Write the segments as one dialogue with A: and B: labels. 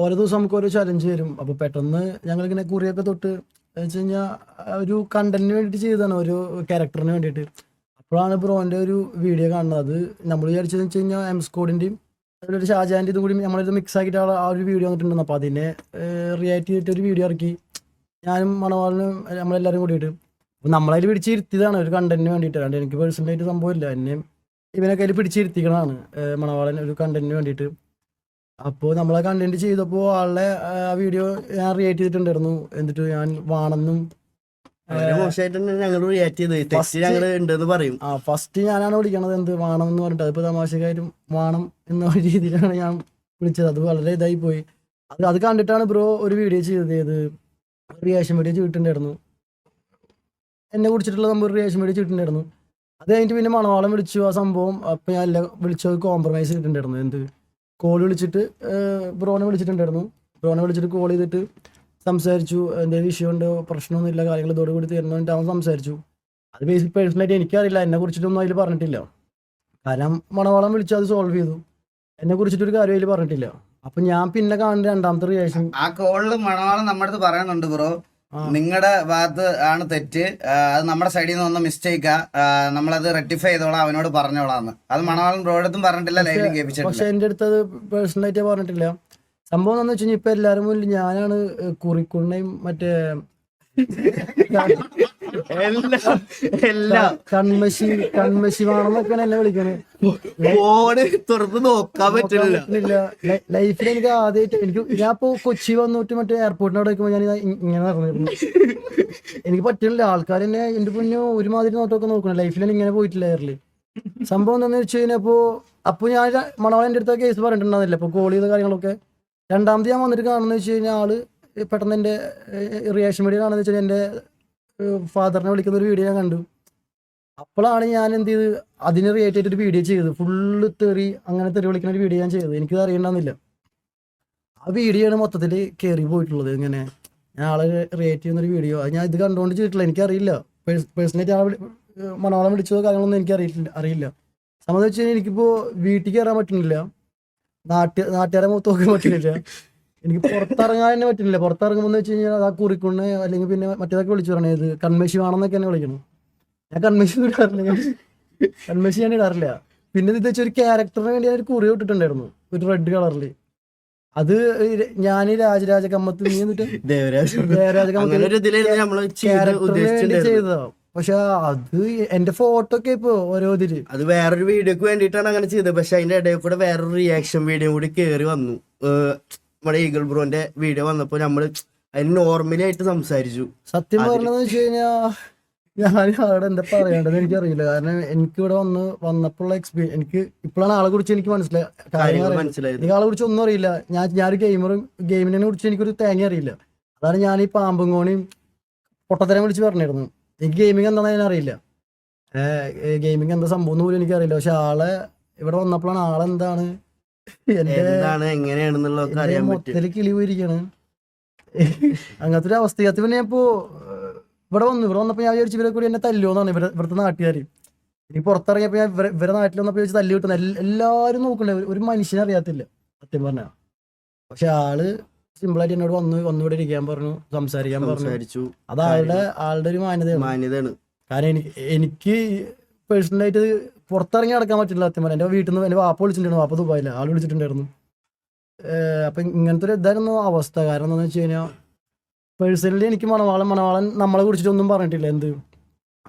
A: ഓരോ ദിവസം നമുക്ക് ഓരോ ചലഞ്ച് വരും. അപ്പോൾ പെട്ടെന്ന് ഞങ്ങളിങ്ങനെ കുറിയൊക്കെ തൊട്ട് വെച്ച് കഴിഞ്ഞാൽ ഒരു കണ്ടന്റിന് വേണ്ടിയിട്ട് ചെയ്തതാണ്. ഒരു ക്യാരക്ടറിന് വേണ്ടിയിട്ട്. അപ്പോഴാണ് ബ്രോന്റെ ഒരു വീഡിയോ കാണുന്നത്. അത് നമ്മൾ വിചാരിച്ചതെന്ന് വെച്ച് കഴിഞ്ഞാൽ എം സ്കോഡിന്റെയും അതിലൊരു ഷാജാന്റെ ഇതും കൂടി നമ്മളിത് മിക്സ് ആക്കിയിട്ട് ആ ഒരു വീഡിയോ വന്നിട്ടുണ്ടെന്ന്. അപ്പോൾ അതിനെ റിയാക്ട് ചെയ്തിട്ട് ഒരു വീഡിയോ ഇറക്കി. ഞാനും മണവാളിനും നമ്മളെല്ലാവരും കൂടിയിട്ട്. അപ്പൊ നമ്മളതിൽ പിടിച്ചിരുത്തിയതാണ് ഒരു കണ്ടന്റിന് വേണ്ടിയിട്ട്. അല്ലാണ്ട് എനിക്ക് പേഴ്സണലായിട്ട് സംഭവമില്ല. എന്നെയും ഇവനൊക്കെ അതിൽ പിടിച്ചിരുത്തിക്കണതാണ്. മണവാളൻ ഒരു കണ്ടന്റിന് വേണ്ടിയിട്ട്. അപ്പോൾ നമ്മളെ കണ്ടന്റ് ചെയ്തപ്പോൾ ആളുടെ ആ വീഡിയോ ഞാൻ റിയാക്ട് ചെയ്തിട്ടുണ്ടായിരുന്നു. എന്നിട്ട് ഞാൻ വാണെന്നും
B: വളരെ മോശമായിട്ട് തന്നെ ഞങ്ങൾ റിയാക്ട് ചെയ്ത്
A: First-
B: ടെക്സ്റ്റ് ഞങ്ങൾ ഉണ്ടെന്ന് പറയും.
A: ആ ഫസ്റ്റ് ഞാനാണ് വിളിക്കണത്. എന്ത് വാണം എന്ന് പറഞ്ഞിട്ട്. അതിപ്പോ തമാശക്കാരും വാണം എന്ന ഒരു രീതിയിലാണ് ഞാൻ വിളിച്ചത്. അത് വളരെ ഇതായി പോയി. അത് അത് കണ്ടിട്ടാണ് ബ്രോ ഒരു വീഡിയോ ചെയ്തത്. ഏത്? റിയാക്ഷൻ വീഡിയോ ചെയ്തിട്ടുണ്ടായിരുന്നു. എന്നെ കുറിച്ചിട്ടുള്ള നമ്മൾ റിയാക്ഷൻ വീഡിയോ ചെയ്തിട്ടുണ്ടായിരുന്നു. അത് കഴിഞ്ഞിട്ട് പിന്നെ മണവാളം വിളിച്ചു ആ സംഭവം. അപ്പൊ ഞാൻ എല്ലാം വിളിച്ചത് കോംപ്രമൈസ് ചെയ്തിട്ടുണ്ടായിരുന്നു. എന്ത്? കോൾ വിളിച്ചിട്ട് ബ്രോനെ വിളിച്ചിട്ടുണ്ടായിരുന്നു. ബ്രോനെ വിളിച്ചിട്ട് കോൾ ചെയ്തിട്ട് സംസാരിച്ചു. എന്തെങ്കിലും വിഷയമുണ്ടോ പ്രശ്നമൊന്നുമില്ല. കാര്യങ്ങൾ ഇതോട് കൂടി തീർന്നിട്ട് അവൻ സംസാരിച്ചു. അത് ബേസിക് പേഴ്സണലായിട്ട് എനിക്കറിയില്ല എന്നെ കുറിച്ചിട്ടൊന്നും അതിൽ പറഞ്ഞിട്ടില്ല. കാരണം മണവാളം വിളിച്ചു അത് സോൾവ് ചെയ്തു. എന്നെ കുറിച്ചിട്ടൊരു കാര്യം അതിൽ പറഞ്ഞിട്ടില്ല. അപ്പൊ ഞാൻ പിന്നെ കാണുന്ന രണ്ടാമത്തെ റിയാക്ഷൻ
C: ആ കോളിൽ മണവാളം നമ്മുടെ അടുത്ത് പറയുന്നുണ്ട് ബ്രോ. നിങ്ങളുടെ ഭാഗത്ത് ആണ് തെറ്റ്. അത് നമ്മുടെ സൈഡിൽ നിന്ന് വന്ന മിസ്റ്റേക്കാ നമ്മളത് റെക്ടിഫൈ ചെയ്തോളാം അവനോട് പറഞ്ഞോളാന്ന്. അത് മണവാളം റോഡത്തും പറഞ്ഞിട്ടില്ല പറഞ്ഞിട്ടില്ല ലൈവിലും
A: പക്ഷെ
C: കേൾപ്പിച്ചിട്ടില്ല
A: എന്റെ അടുത്ത് അത് പേഴ്സണലായിട്ട് പറഞ്ഞിട്ടില്ല. സംഭവം എന്താണെന്ന് വെച്ച് കഴിഞ്ഞാൽ ഇപ്പൊ എല്ലാവരും മുന്നിൽ ഞാനാണ് കുറിക്കുണ്ണയും മറ്റേ
B: എല്ലാം എല്ലാം.
A: കൺമശി കൺമശി വേണമെന്നൊക്കെയാണ് എന്നെ വിളിക്കണേ.
B: ഫോണ് തുറന്ന് നോക്കാൻ പറ്റില്ല.
A: ലൈഫിൽ എനിക്ക് ആദ്യമായിട്ട് എനിക്ക് ഞാൻ ഇപ്പോ കൊച്ചി വന്നിട്ട് മറ്റേ എയർപോർട്ടിന് അവിടെ നിൽക്കുമ്പോൾ ഞാൻ ഇങ്ങനെ നടന്നിരുന്നു. എനിക്ക് പറ്റുന്നില്ല. ആൾക്കാർ എന്നെ എന്റെ പൊന്നു ഒരുമാതിരി നോട്ടൊക്കെ നോക്കണം. ലൈഫിൽ ഇങ്ങനെ പോയിട്ടില്ല എയറിൽ സംഭവം എന്താന്ന് വെച്ച് കഴിഞ്ഞപ്പോ അപ്പൊ ഞാൻ ര- എന്റെ അടുത്ത കേസ് പറഞ്ഞിട്ടുണ്ടായിരുന്നില്ല? അപ്പൊ കോൾ ചെയ്ത കാര്യങ്ങളൊക്കെ. രണ്ടാമത് ഞാൻ വന്നിട്ട് കാണുന്ന വെച്ച് കഴിഞ്ഞാൽ ആൾ പെട്ടെന്ന് എന്റെ റിയാക്ഷൻ വീഡിയോ കാണുന്നത് വെച്ചാൽ എന്റെ ഫാദറിനെ വിളിക്കുന്ന ഒരു വീഡിയോ ഞാൻ കണ്ടു. അപ്പോഴാണ് ഞാൻ എന്ത് ചെയ്ത് അതിന് ആയിട്ട് ഒരു വീഡിയോ ചെയ്തത്. ഫുള്ള് തെറി അങ്ങനെ തെറി വിളിക്കുന്ന ഒരു വീഡിയോ ഞാൻ ചെയ്തത്. എനിക്കത് അറിയണ്ടെന്നില്ല. ആ വീഡിയോ ആണ് മൊത്തത്തിൽ കയറി പോയിട്ടുള്ളത്. ഇങ്ങനെ ഞാൻ ആളെ റിയേറ്റ് ചെയ്യുന്ന ഒരു വീഡിയോ അത് ഞാൻ ഇത് കണ്ടുകൊണ്ട് ചെയ്തിട്ടില്ല. എനിക്കറിയില്ല. പേഴ്സണലായിട്ട് ആളെ മനോളം വിളിച്ചതോ കാര്യങ്ങളൊന്നും എനിക്ക് അറിയില്ല. അറിയില്ല സംബന്ധിച്ച് കഴിഞ്ഞാൽ എനിക്കിപ്പോൾ വീട്ടിൽ കയറാൻ പറ്റുന്നില്ല. നാട്ട് നാട്ടുകാരെ മുഖത്ത് നോക്കാൻ പറ്റുന്നില്ല. എനിക്ക് പുറത്തിറങ്ങാൻ തന്നെ പറ്റുന്നില്ല പുറത്തിറങ്ങുമ്പോൾ വെച്ച് കഴിഞ്ഞാൽ അതാ കുറിക്കുണ്ണ അല്ലെങ്കിൽ പിന്നെ മറ്റേതൊക്കെ വിളിച്ചു പറഞ്ഞത് ഇത് കൺമേശി വേണമെന്നൊക്കെ എന്നെ വിളിക്കണം. ഞാൻ കൺമേശി ഇടാറില്ല. കൺമേശി ഞാൻ ഇടാറില്ല. പിന്നെ ഇത് വെച്ചൊരു ക്യാരക്ടറിന് വേണ്ടി ഞാൻ ഒരു കുറി ഇട്ടിട്ടുണ്ടായിരുന്നു. ഒരു റെഡ് കളറിൽ അത് ഞാൻ രാജരാജ കമ്മത്ത് നീ എന്നിട്ട്
B: ദേവരാജ്
A: കമ്മത്ത്. പക്ഷെ അത് എന്റെ ഫോട്ടോ ഒക്കെ ഇപ്പൊ ഓരോ ഇതിൽ.
B: അത് വേറൊരു വീഡിയോക്ക് വേണ്ടിട്ടാണ് അങ്ങനെ ചെയ്തത്. പക്ഷെ അതിന്റെ ഇടയിൽ കൂടെ വേറൊരു റിയാക്ഷൻ വീഡിയോ കൂടി കേറി വന്നു. നമ്മുടെ ഈഗിൾ ബ്രോന്റെ വീഡിയോ വന്നപ്പോ നമ്മൾ അതിന് നോർമലി ആയിട്ട് സംസാരിച്ചു.
A: സത്യം പറഞ്ഞു വെച്ച് കഴിഞ്ഞാ ഞാൻ അവിടെ എന്താ പറയേണ്ടത് എനിക്കറിയില്ല. കാരണം എനിക്ക് ഇവിടെ വന്ന് വന്നപ്പോഴുള്ള എക്സ്പീരിയൻസ് എനിക്ക് ഇപ്പോഴാണ് ആളെ കുറിച്ച് എനിക്ക് മനസ്സിലായി
B: കാര്യങ്ങൾ മനസ്സിലായത്.
A: ആളെ കുറിച്ച് ഒന്നും അറിയില്ല. ഞാൻ ഞാനൊരു ഗെയിമറും ഗെയിമിനെ കുറിച്ച് എനിക്കൊരു തേങ്ങ അറിയില്ല. അതാണ് ഞാൻ ഈ പാമ്പും കോണിയും പൊട്ടത്തരം വിളിച്ച് പറഞ്ഞിരുന്നു എനിക്ക് ഗെയിമിംഗ് എന്താണെന്ന് ഞാൻ അറിയില്ല. ഗെയിമിംഗ് എന്താ സംഭവം എന്ന് പോലും എനിക്കറിയില്ല. പക്ഷെ ആളെ ഇവിടെ വന്നപ്പോഴാണ് ആളെന്താണ്
B: എന്താണ് എങ്ങനെയാണെന്നുള്ളതൊക്കെ അറിയാൻ പറ്റും.
A: കിളി പോയിരിക്കാണ് അങ്ങനത്തെ ഒരു അവസ്ഥ പിന്നെ ഇപ്പോ ഇവിടെ വന്നു. ഇവിടെ വന്നപ്പോ ഞാൻ വിചാരിച്ചു ഇവരെ കൂടി എന്നെ തല്ലുവെന്നാണ് ഇവരെ ഇവിടുത്തെ നാട്ടുകാർ ഇനി പുറത്തിറങ്ങിയപ്പോ ഞാൻ ഇവരെ ഇവരെ നാട്ടിൽ വന്നപ്പോ ചോദിച്ചു തല്ലി കിട്ടുന്ന എല്ലാവരും നോക്കണ്ടേ? ഒരു- ഒരു മനുഷ്യനെ അറിയാത്തില്ല സത്യം പറഞ്ഞ. പക്ഷെ ആൾ സിമ്പിളായിട്ട് എന്നോട് വന്നു വന്നുകൂടെ ഇരിക്കാൻ പറഞ്ഞു സംസാരിക്കാൻ പറഞ്ഞു.
B: സംസാരിച്ചു
A: അത് ആളുടെ ആളുടെ ഒരു മാന്യതയാണ്.
B: മാന്യതയാണ്.
A: കാരണം എനിക്ക് എനിക്ക് പേഴ്സണലായിട്ട് പുറത്തിറങ്ങി നടക്കാൻ പറ്റില്ല പറഞ്ഞാൽ എന്റെ വീട്ടിൽ നിന്ന് എന്റെ വാപ്പ വിളിച്ചിട്ടുണ്ടായിരുന്നു. വാപ്പ ദുബായില്ല ആൾ വിളിച്ചിട്ടുണ്ടായിരുന്നു. അപ്പം ഇങ്ങനത്തെ ഒരു ഇതായിരുന്നു അവസ്ഥ. കാരണം എന്താണെന്ന് വെച്ച് കഴിഞ്ഞാൽ പേഴ്സണലി എനിക്ക് മണവാളൻ മണവാളൻ നമ്മളെ കുറിച്ചിട്ടൊന്നും പറഞ്ഞിട്ടില്ല. എന്ത്?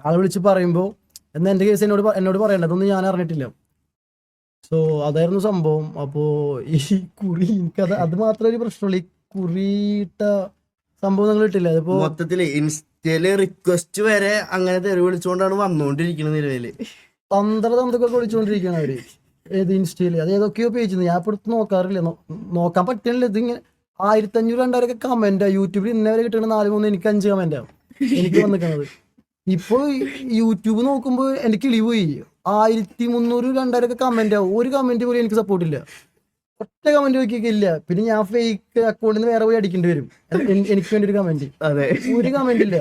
A: ആൾ വിളിച്ച് പറയുമ്പോൾ എന്നാൽ എന്റെ കേസ് എന്നോട് എന്നോട് പറയണ്ട. അതൊന്നും ഞാൻ അറിഞ്ഞിട്ടില്ല. സോ അതായിരുന്നു സംഭവം. അപ്പോൾ ഈ കുറി എനിക്കത് അത് മാത്രമേ ഒരു പ്രശ്നമുള്ളൂ. ഈ കുറിയിട്ട സംഭവം നിങ്ങൾ ഇട്ടില്ല? അതിപ്പോ
B: മൊത്തത്തിൽ ഇൻസ്റ്റയിൽ റിക്വസ്റ്റ് വരെ അങ്ങനെ തെറി വിളിച്ചുകൊണ്ടാണ് വന്നുകൊണ്ടിരിക്കുന്നത് നിലവിൽ.
A: തന്ത്ര തന്ത്രക്കൊക്കെ വിളിച്ചുകൊണ്ടിരിക്കുകയാണ് അവർ. ഏത് ഇൻസ്റ്റയിൽ? അത് ഏതൊക്കെയോ പേജ് ഞാൻ ഇപ്പൊ എടുത്ത് നോക്കാറില്ല. നോക്കാൻ പറ്റണില്ല. ഇതിങ്ങനെ ആയിരത്തി അഞ്ഞൂറ് രണ്ടായിരൊക്കെ കമന്റ് യൂട്യൂബിൽ ഇന്നേ വരെ കിട്ടണ നാല് മൂന്ന് എനിക്ക് അഞ്ച് കമന്റാ എനിക്ക് വന്നിരിക്കുന്നത് ഇപ്പൊ യൂട്യൂബ് നോക്കുമ്പോ എന്റെ കിളി പോയി. ആയിരത്തി മുന്നൂറ് രണ്ടായിരൊക്കെ കമന്റ് ആവും ഒരു കമന്റ് പോലും എനിക്ക് സപ്പോർട്ട് ഇല്ല. ഒറ്റ കമന്റ് നോക്കിയൊക്കെ ഇല്ല. പിന്നെ ഞാൻ ഫേക്ക് അക്കൗണ്ടിൽ നിന്ന് വേറെ പോയി അടിക്കേണ്ടി വരും. എനിക്ക് വേണ്ടി ഒരു കമന്റ് ഒരു കമന്റ് ഇല്ല.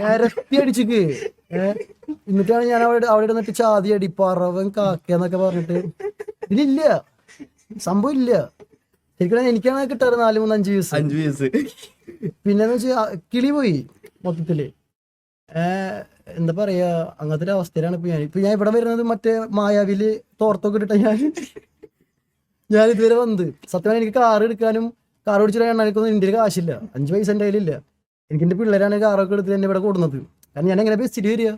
A: നേരത്തെ അടിച്ചിക്ക്. എന്നിട്ടാണ് ഞാൻ അവിടെ അവിടെ ഇരുന്നിട്ട് ചാതി അടി പറവൻ കാക്ക എന്നൊക്കെ പറഞ്ഞിട്ട്. ഇതിലില്ല. സംഭവം ഇല്ല. ശരിക്കും എനിക്കാണ് കിട്ടാറ് നാല് മൂന്ന് അഞ്ച് ദിവസം
B: അഞ്ചു വയസ്സ്
A: പിന്നെന്ന് വെച്ചാൽ കിളി പോയി മൊത്തത്തിൽ. എന്താ പറയാ അങ്ങനത്തെ ഒരു അവസ്ഥയിലാണ് ഇപ്പൊ ഞാൻ. ഇപ്പൊ ഞാൻ ഇവിടെ വരുന്നത് മറ്റേ മായാവിൽ തോർത്തൊക്കെ ഇട്ടിട്ട ഞാൻ. ഞാൻ ഇതുവരെ വന്നത്. സത്യമായി എനിക്ക് കാർ എടുക്കാനും കാർ ഓടിച്ചിട്ട് എണ്ണാനൊന്നും ഇന്ത്യയിൽ കാശില്ല. അഞ്ച് പൈസ എന്റെ കയ്യിലില്ല. എനിക്ക് എന്റെ പിള്ളേരാണ് കാറൊക്കെ എടുത്ത് എന്നെ ഇവിടെ കൊടുക്കുന്നത് കാരണം ഞാൻ എങ്ങനെ ബസ്സിൽ വരിക?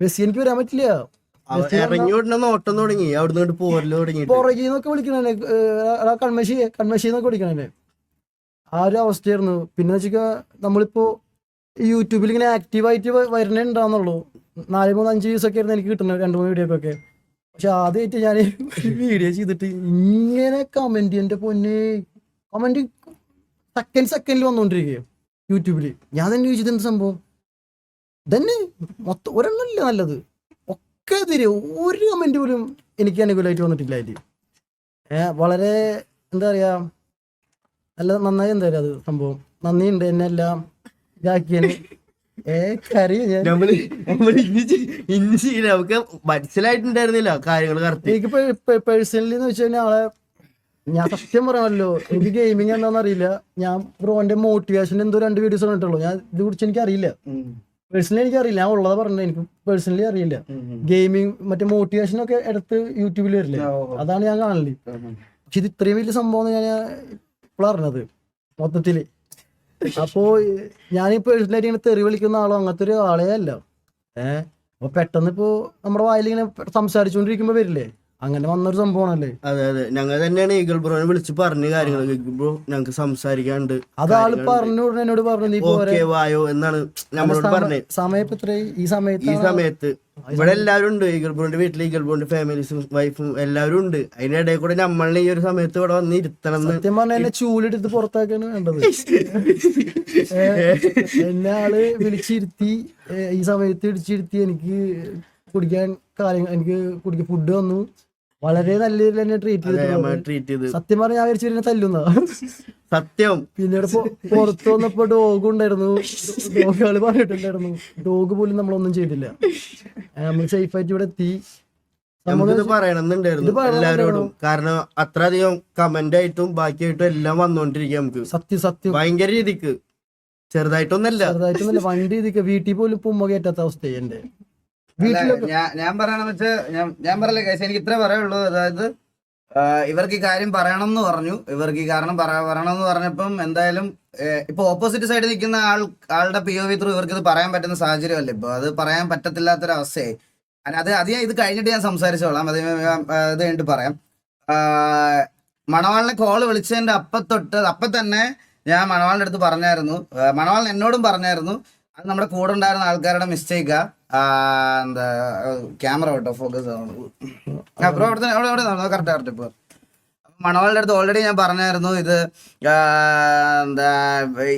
A: ബസ്സിൽ എനിക്ക് വരാൻ പറ്റില്ല.
B: ഇറങ്ങി നോട്ടം തുടങ്ങി. അവിടുന്ന് പോരൽ തുടങ്ങി
A: പുറകിൽ നിന്നൊക്കെ വിളിക്കണേ കൺമശി കൺമശി എന്നൊക്കെ വിളിക്കണേ ആ ഒരു അവസ്ഥയായിരുന്നു. പിന്നെ വെച്ചാൽ നമ്മളിപ്പോ യൂട്യൂബിൽ ഇങ്ങനെ ആക്റ്റീവ് ആയിട്ട് വരണേ ഉണ്ടാവുന്നുള്ളൂ നാല് മൂന്ന് അഞ്ച് വ്യൂസ് ഒക്കെ ആയിരുന്നു എനിക്ക് കിട്ടുന്നത് രണ്ട് മൂന്ന് വീഡിയോ ഒക്കെ. പക്ഷെ ആദ്യമായിട്ട് ഞാൻ വീഡിയോ ചെയ്തിട്ട് ഇങ്ങനെ കമന്റ് എന്റെ പൊന്നെ കമന്റ് സെക്കൻഡ് സെക്കൻഡിൽ വന്നുകൊണ്ടിരിക്കുകയോ യൂട്യൂബിൽ ഞാൻ തന്നെ ചോദിച്ചത് എന്ത് സംഭവം? തന്നെ മൊത്തം ഒരെണ്ണമില്ല നല്ലത്? ഒക്കെ എതിരെ. ഒരു കമന്റ് പോലും എനിക്ക് അനുകൂലമായിട്ട് വന്നിട്ടില്ല അതിൽ വളരെ എന്താ പറയാ നല്ല നന്നായി എന്താ പറയാ അത് സംഭവം. നന്ദിയുണ്ട് എന്നെ എല്ലാം ഇതാക്കിയതിന്.
B: നമുക്ക് മനസ്സിലായിട്ടുണ്ടായിരുന്നില്ല കാര്യങ്ങൾ കറക്റ്റ്
A: എനിക്ക് പേഴ്സണലി എന്ന് വെച്ച് കഴിഞ്ഞാൽ ആളെ ഞാൻ സത്യം പറയാമല്ലോ. എനിക്ക് ഗെയിമിങ് എന്താണെന്ന് അറിയില്ല. ഞാൻ ബ്രോന്റെ മോട്ടിവേഷൻ എന്തോ രണ്ട് വീഡിയോസ് കണ്ടിട്ടുള്ളൂ ഞാൻ ഇത് കുറിച്ച് എനിക്ക് അറിയില്ല. പേഴ്സണലി എനിക്ക് അറിയില്ല ഞാൻ ഉള്ളത് പറഞ്ഞത്. എനിക്ക് പേഴ്സണലി അറിയില്ല. ഗെയിമിങ് മറ്റേ മോട്ടിവേഷൻ ഒക്കെ എടുത്ത് യൂട്യൂബിൽ വരില്ലേ? അതാണ് ഞാൻ കാണൽ. പക്ഷെ ഇത് ഇത്രയും വലിയ സംഭവം ഞാൻ ഇപ്പോൾ അറിഞ്ഞത്. മൊത്തത്തിൽ. അപ്പോ ഞാൻ പേഴ്സണലായിട്ട് ഇങ്ങനെ തെറി വിളിക്കുന്ന ആളോ അങ്ങനത്തെ ഒരു ആളേ അല്ല. ഏഹ് അപ്പൊ പെട്ടെന്ന് ഇപ്പോ നമ്മുടെ വായിൽ ഇങ്ങനെ സംസാരിച്ചുകൊണ്ടിരിക്കുമ്പോ വരില്ലേ? അങ്ങനെ വന്നൊരു സംഭവമാണല്ലേ?
B: അതെ അതെ. ഞങ്ങൾ തന്നെയാണ് ഈഗിൾ ബ്രോനെ വിളിച്ച് പറഞ്ഞ കാര്യങ്ങൾ ഈഗിൾ ബ്രോ ഞങ്ങൾക്ക് സംസാരിക്കാണ്ട്
A: അത് ആൾ പറഞ്ഞു ഉടനെ എന്നോട് പറഞ്ഞു നീ പോരെ.
B: ഓക്കെ വായോ എന്നാണ് നമ്മളോട് പറഞ്ഞത്.
A: സമയത്ത് ഇപ്പൊ ഇത്രയും ഈ
B: ഈ
A: സമയത്ത്
B: സമയത്ത് ഇവിടെ എല്ലാവരും ഉണ്ട്. ഈഗിൾ ബ്രോന്റെ വീട്ടിൽ ഈഗിൾ ബ്രോന്റെ ഫാമിലീസും വൈഫും എല്ലാവരും ഉണ്ട്. അതിന്റെ ഇടയിൽ കൂടെ നമ്മളെ ഈ ഒരു സമയത്ത് ഇവിടെ വന്ന് ഇരുത്തണം എന്ന്
A: സത്യം പറഞ്ഞ എന്നെ ചൂലെടുത്ത് പുറത്താക്കാണ് വേണ്ടത് എന്നെ ആൾ വിളിച്ചിരുത്തി ഈ സമയത്ത് ഇടിച്ചിരുത്തി എനിക്ക് കുടിക്കാൻ കാര്യങ്ങൾ എനിക്ക് കുടിക്കാൻ ഫുഡ് വന്നു. വളരെ നല്ല രീതിയിൽ എന്നെ ട്രീറ്റ്
B: ട്രീറ്റ് ചെയ്ത്.
A: സത്യം പറഞ്ഞ ഞാൻ വിചാരിച്ചു തല്ലുന്ന
B: സത്യം.
A: പിന്നീട് പുറത്തു വന്നപ്പോ ഡോഗ് ഉണ്ടായിരുന്നു. ഡോഗുകൾ പറഞ്ഞിട്ടുണ്ടായിരുന്നു. ഡോഗ് പോലും നമ്മളൊന്നും ചെയ്തില്ല. നമ്മൾ സേഫ് ആയിട്ട് ഇവിടെ എത്തി.
B: നമുക്കിത് പറയണമെന്നുണ്ടായിരുന്നു എല്ലാവരോടും കാരണം അത്രയധികം കമന്റ് ആയിട്ടും ബാക്കിയായിട്ടും എല്ലാം വന്നോണ്ടിരിക്കുക നമുക്ക്.
A: സത്യം സത്യം.
B: ഭയങ്കര രീതിക്ക്. ചെറുതായിട്ടൊന്നല്ല.
A: ചെറുതായിട്ടൊന്നല്ല വണ്ടി രീതിക്ക് വീട്ടിൽ പോലും ഉമ്മ കയറ്റാത്ത അവസ്ഥയാ എന്റെ
C: അല്ല,
A: വീട്ടിലൊക്കെ
C: ഞാൻ പറയണെന്ന് വെച്ചാൽ ഞാൻ ഞാൻ പറയില്ല കേസ് എനിക്ക് ഇത്രേ പറയുള്ളൂ. അതായത് ഇവർക്ക് ഈ കാര്യം പറയണം എന്ന് പറഞ്ഞു. ഇവർക്ക് ഈ കാരണം പറ- പറയണം എന്ന് പറഞ്ഞപ്പം എന്തായാലും ഇപ്പൊ ഓപ്പോസിറ്റ് സൈഡിൽ നിൽക്കുന്ന ആൾ ആളുടെ പി ഒ വി ത്രൂ ഇവർക്ക് ഇത് പറയാൻ പറ്റുന്ന സാഹചര്യമല്ല? ഇപ്പൊ അത് പറയാൻ പറ്റത്തില്ലാത്തൊരവസ്ഥയായി. അത് അത് ഇത് കഴിഞ്ഞിട്ട് ഞാൻ സംസാരിച്ചോളാം. അത് ഇത് കഴിഞ്ഞിട്ട് പറയാം. മണവാളിനെ കോൾ വിളിച്ചതിന്റെ അപ്പത്തൊട്ട് അപ്പം തന്നെ ഞാൻ മണവാളിന്റെ അടുത്ത് പറഞ്ഞായിരുന്നു. മണവാളിന് മണവാളൻ എന്നോടും പറഞ്ഞായിരുന്നു. അത് നമ്മുടെ കൂടെ ഉണ്ടായിരുന്ന ആൾക്കാരുടെ മിസ്റ്റേക്കാ എന്താ ക്യാമറ കേട്ടോ ഫോക്കസ് അപ്പുറം അവിടെ അവിടെ അവിടെ കറക്റ്റ് കറക്റ്റ് ഇപ്പോൾ മണവാളിന്റെ അടുത്ത് ഓൾറെഡി ഞാൻ പറഞ്ഞായിരുന്നു ഇത് എന്താ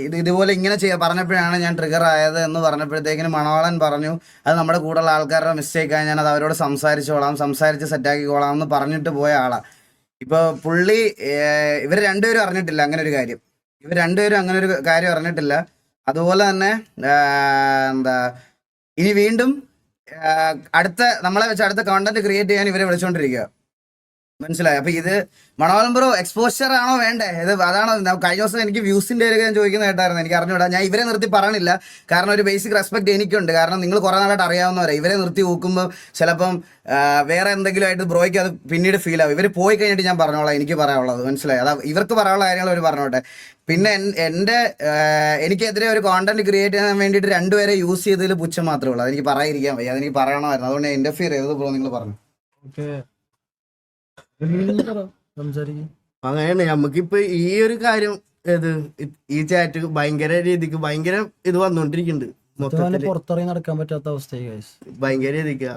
C: ഇത് ഇതുപോലെ ഇങ്ങനെ ചെയ്യാ പറഞ്ഞപ്പോഴാണ് ഞാൻ ട്രിഗർ ആയത് എന്ന് പറഞ്ഞപ്പോഴത്തേക്കിന് മണവാളൻ പറഞ്ഞു അത് നമ്മുടെ കൂടെയുള്ള ആൾക്കാരുടെ മിസ്റ്റേക്കാണ് ഞാൻ അത് അവരോട് സംസാരിച്ചോളാം സംസാരിച്ച് സെറ്റാക്കിക്കോളാം എന്ന് പറഞ്ഞിട്ട് പോയ ആളാ. ഇപ്പൊ പുള്ളി ഇവർ രണ്ടുപേരും അറിഞ്ഞിട്ടില്ല അങ്ങനെ ഒരു കാര്യം. ഇവർ രണ്ടുപേരും അങ്ങനെ ഒരു കാര്യം അറിഞ്ഞിട്ടില്ല. അതുപോലെ തന്നെ എന്താ ഇനി വീണ്ടും അടുത്ത നമ്മളെ വെച്ച് അടുത്ത കണ്ടന്റ് ക്രിയേറ്റ് ചെയ്യാൻ ഇവരെ വിളിച്ചോണ്ടിരിക്കുക. മനസ്സിലായി. അപ്പൊ ഇത് മണവാളം ബ്രോ എക്സ്പോഷർ ആണോ വേണ്ടേ? ഇത് അതാണോ കഴിഞ്ഞ ദിവസം എനിക്ക് വ്യൂസിന്റെ ഒരു ഞാൻ ചോദിക്കുന്ന കേട്ടായിരുന്നു. എനിക്ക് അറിഞ്ഞൂടാ. ഞാൻ ഇവരെ നിർത്തി പറയണില്ല കാരണം ഒരു ബേസിക് റെസ്പെക്ട് എനിക്കുണ്ട്. കാരണം നിങ്ങൾ കുറെ നാളായിട്ട് അറിയാവുന്നവരെ. ഇവരെ നിർത്തി നോക്കുമ്പോൾ ചിലപ്പം വേറെ എന്തെങ്കിലും ആയിട്ട് ബ്രോയ്ക്ക് അത് പിന്നീട് ഫീൽ ആവും. ഇവർ പോയി കഴിഞ്ഞിട്ട് ഞാൻ പറഞ്ഞോളാം. എനിക്ക് പറയാനുള്ളത്. മനസ്സിലായി? അതാ ഇവർക്ക് പറയാനുള്ള കാര്യങ്ങൾ അവർ പറഞ്ഞോട്ടെ. പിന്നെ എൻ- എന്റെ എനിക്കെതിരെ ഒരു കോണ്ടന്റ് ക്രിയേറ്റ് ചെയ്യാൻ വേണ്ടിയിട്ട് രണ്ടുപേരെ യൂസ് ചെയ്തതിൽ പുച്ഛം മാത്രമേ ഉള്ളൂ. അതെനിക്ക് പറയാതിരിക്കാൻ വയ്യ. അതെനിക്ക് പറയണമായിരുന്നു. അതുകൊണ്ട് ഇന്റർഫിയർ ചെയ്തത് ബ്രോ നിങ്ങൾ പറഞ്ഞു.
B: അങ്ങനെയാണ്. നമുക്കിപ്പോ ഈ ഒരു കാര്യം ഏത്? ഈ ചാറ്റ് ഭയങ്കര രീതിക്ക് ഭയങ്കര ഇത് വന്നോണ്ടിരിക്കുന്നുണ്ട്
A: പുറത്തിറങ്ങി നടക്കാൻ പറ്റാത്ത അവസ്ഥയായി.
B: ഭയങ്കര രീതിക്ക്.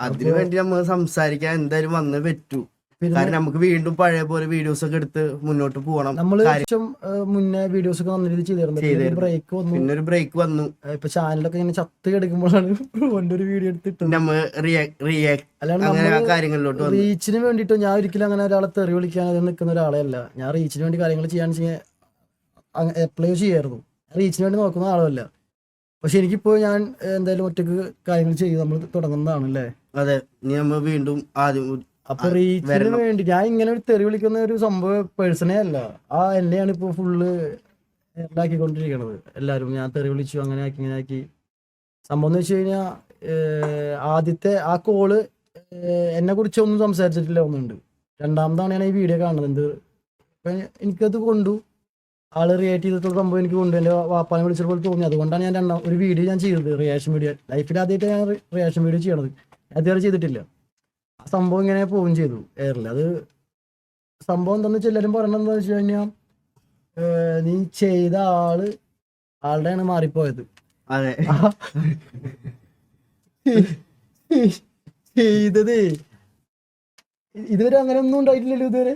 B: അതിനു വേണ്ടി നമ്മൾ സംസാരിക്കാൻ എന്തായാലും വന്ന് പറ്റൂ. കാരണം നമുക്ക് വീണ്ടും പഴയ പോലെ വീഡിയോസ് ഒക്കെ എടുത്ത് മുന്നോട്ട് പോകണം.
A: നമ്മൾ മുന്നേ വീഡിയോസ് ഒക്കെ നല്ല രീതിയിൽ ചെയ്തിരുന്നു. ബ്രേക്ക് വന്നു.
B: പിന്നെ ഒരു ബ്രേക്ക് വന്നു.
A: ഇപ്പൊ ചാനലൊക്കെ ഇങ്ങനെ ചത്ത് കിടക്കുമ്പോഴാണ് ഒരു വീഡിയോ എടുത്തിട്ട്
B: നമ്മൾ റിയാക്ട് അങ്ങനെ ആ കാര്യങ്ങളിലോട്ട്
A: റീച്ചിന് വേണ്ടിട്ടോ ഞാൻ ഒരിക്കലും അങ്ങനെ ഒരാളെ തെറി വിളിക്കാൻ നിൽക്കുന്ന ഒരാളെ അല്ല ഞാൻ റീച്ചിന് വേണ്ടി കാര്യങ്ങൾ ചെയ്യാൻ അപ്ലൈ ചെയ്യായിരുന്നു. റീച്ചിന് വേണ്ടി നോക്കുന്ന ആളല്ല. പക്ഷെ എനിക്കിപ്പോ ഞാൻ എന്തായാലും ഒറ്റയ്ക്ക് കാര്യങ്ങൾ ചെയ്ത് നമ്മൾ തുടങ്ങുന്നതാണ് അല്ലേ
B: അതെ നമ്മൾ വീണ്ടും ആദ്യം
A: അപ്പൊ റീച്ചിന് വേണ്ടി ഞാൻ ഇങ്ങനെ ഒരു തെറി വിളിക്കുന്ന ഒരു സംഭവ പേഴ്സണേ അല്ല. ആ എന്നെയാണ് ഇപ്പൊ ഫുള്ള് ഉണ്ടാക്കിക്കൊണ്ടിരിക്കണത് എല്ലാരും ഞാൻ തെറി വിളിച്ചു അങ്ങനെ ആക്കി ഇങ്ങനെ ആക്കി. സംഭവം എന്ന് വെച്ച് കഴിഞ്ഞാൽ ആദ്യത്തെ ആ കോൾ എന്നെ കുറിച്ച് ഒന്നും സംസാരിച്ചിട്ടില്ല ഒന്നുണ്ട് രണ്ടാമതാണ് ഞാൻ ഈ വീഡിയോ കാണുന്നത്. എന്ത് ഇപ്പൊ എനിക്കത് കൊണ്ടു. ആൾ റിയാക്ട് ചെയ്തിട്ടുള്ള സംഭവം എനിക്ക് കൊണ്ടു. എന്റെ വാപ്പാനെ വിളിച്ചപ്പോൾ തോന്നി. അതുകൊണ്ടാണ് ഞാൻ രണ്ടാം ഒരു വീഡിയോ ഞാൻ ചെയ്തത് റിയാക്ഷൻ വീഡിയോ ലൈഫിൽ ആദ്യമായിട്ട് ഞാൻ റിയാക്ഷൻ വീഡിയോ ചെയ്യണത്. അതുവരെ ചെയ്തിട്ടില്ല. സംഭവം ഇങ്ങനെ പോവുകയും ചെയ്തു എയറിൽ അത് സംഭവം എന്താണെന്ന് വെച്ചാൽ എല്ലാവരും പറയണത് എന്താ വെച്ച് കഴിഞ്ഞാൽ നീ ചെയ്ത ആൾ ആളുടെയാണ് മാറിപ്പോയത്.
B: അതെ.
A: ചെയ്തതേ. ഇതുവരെ അങ്ങനെ ഒന്നും ഉണ്ടായിട്ടില്ലല്ലോ ഇതുവരെ?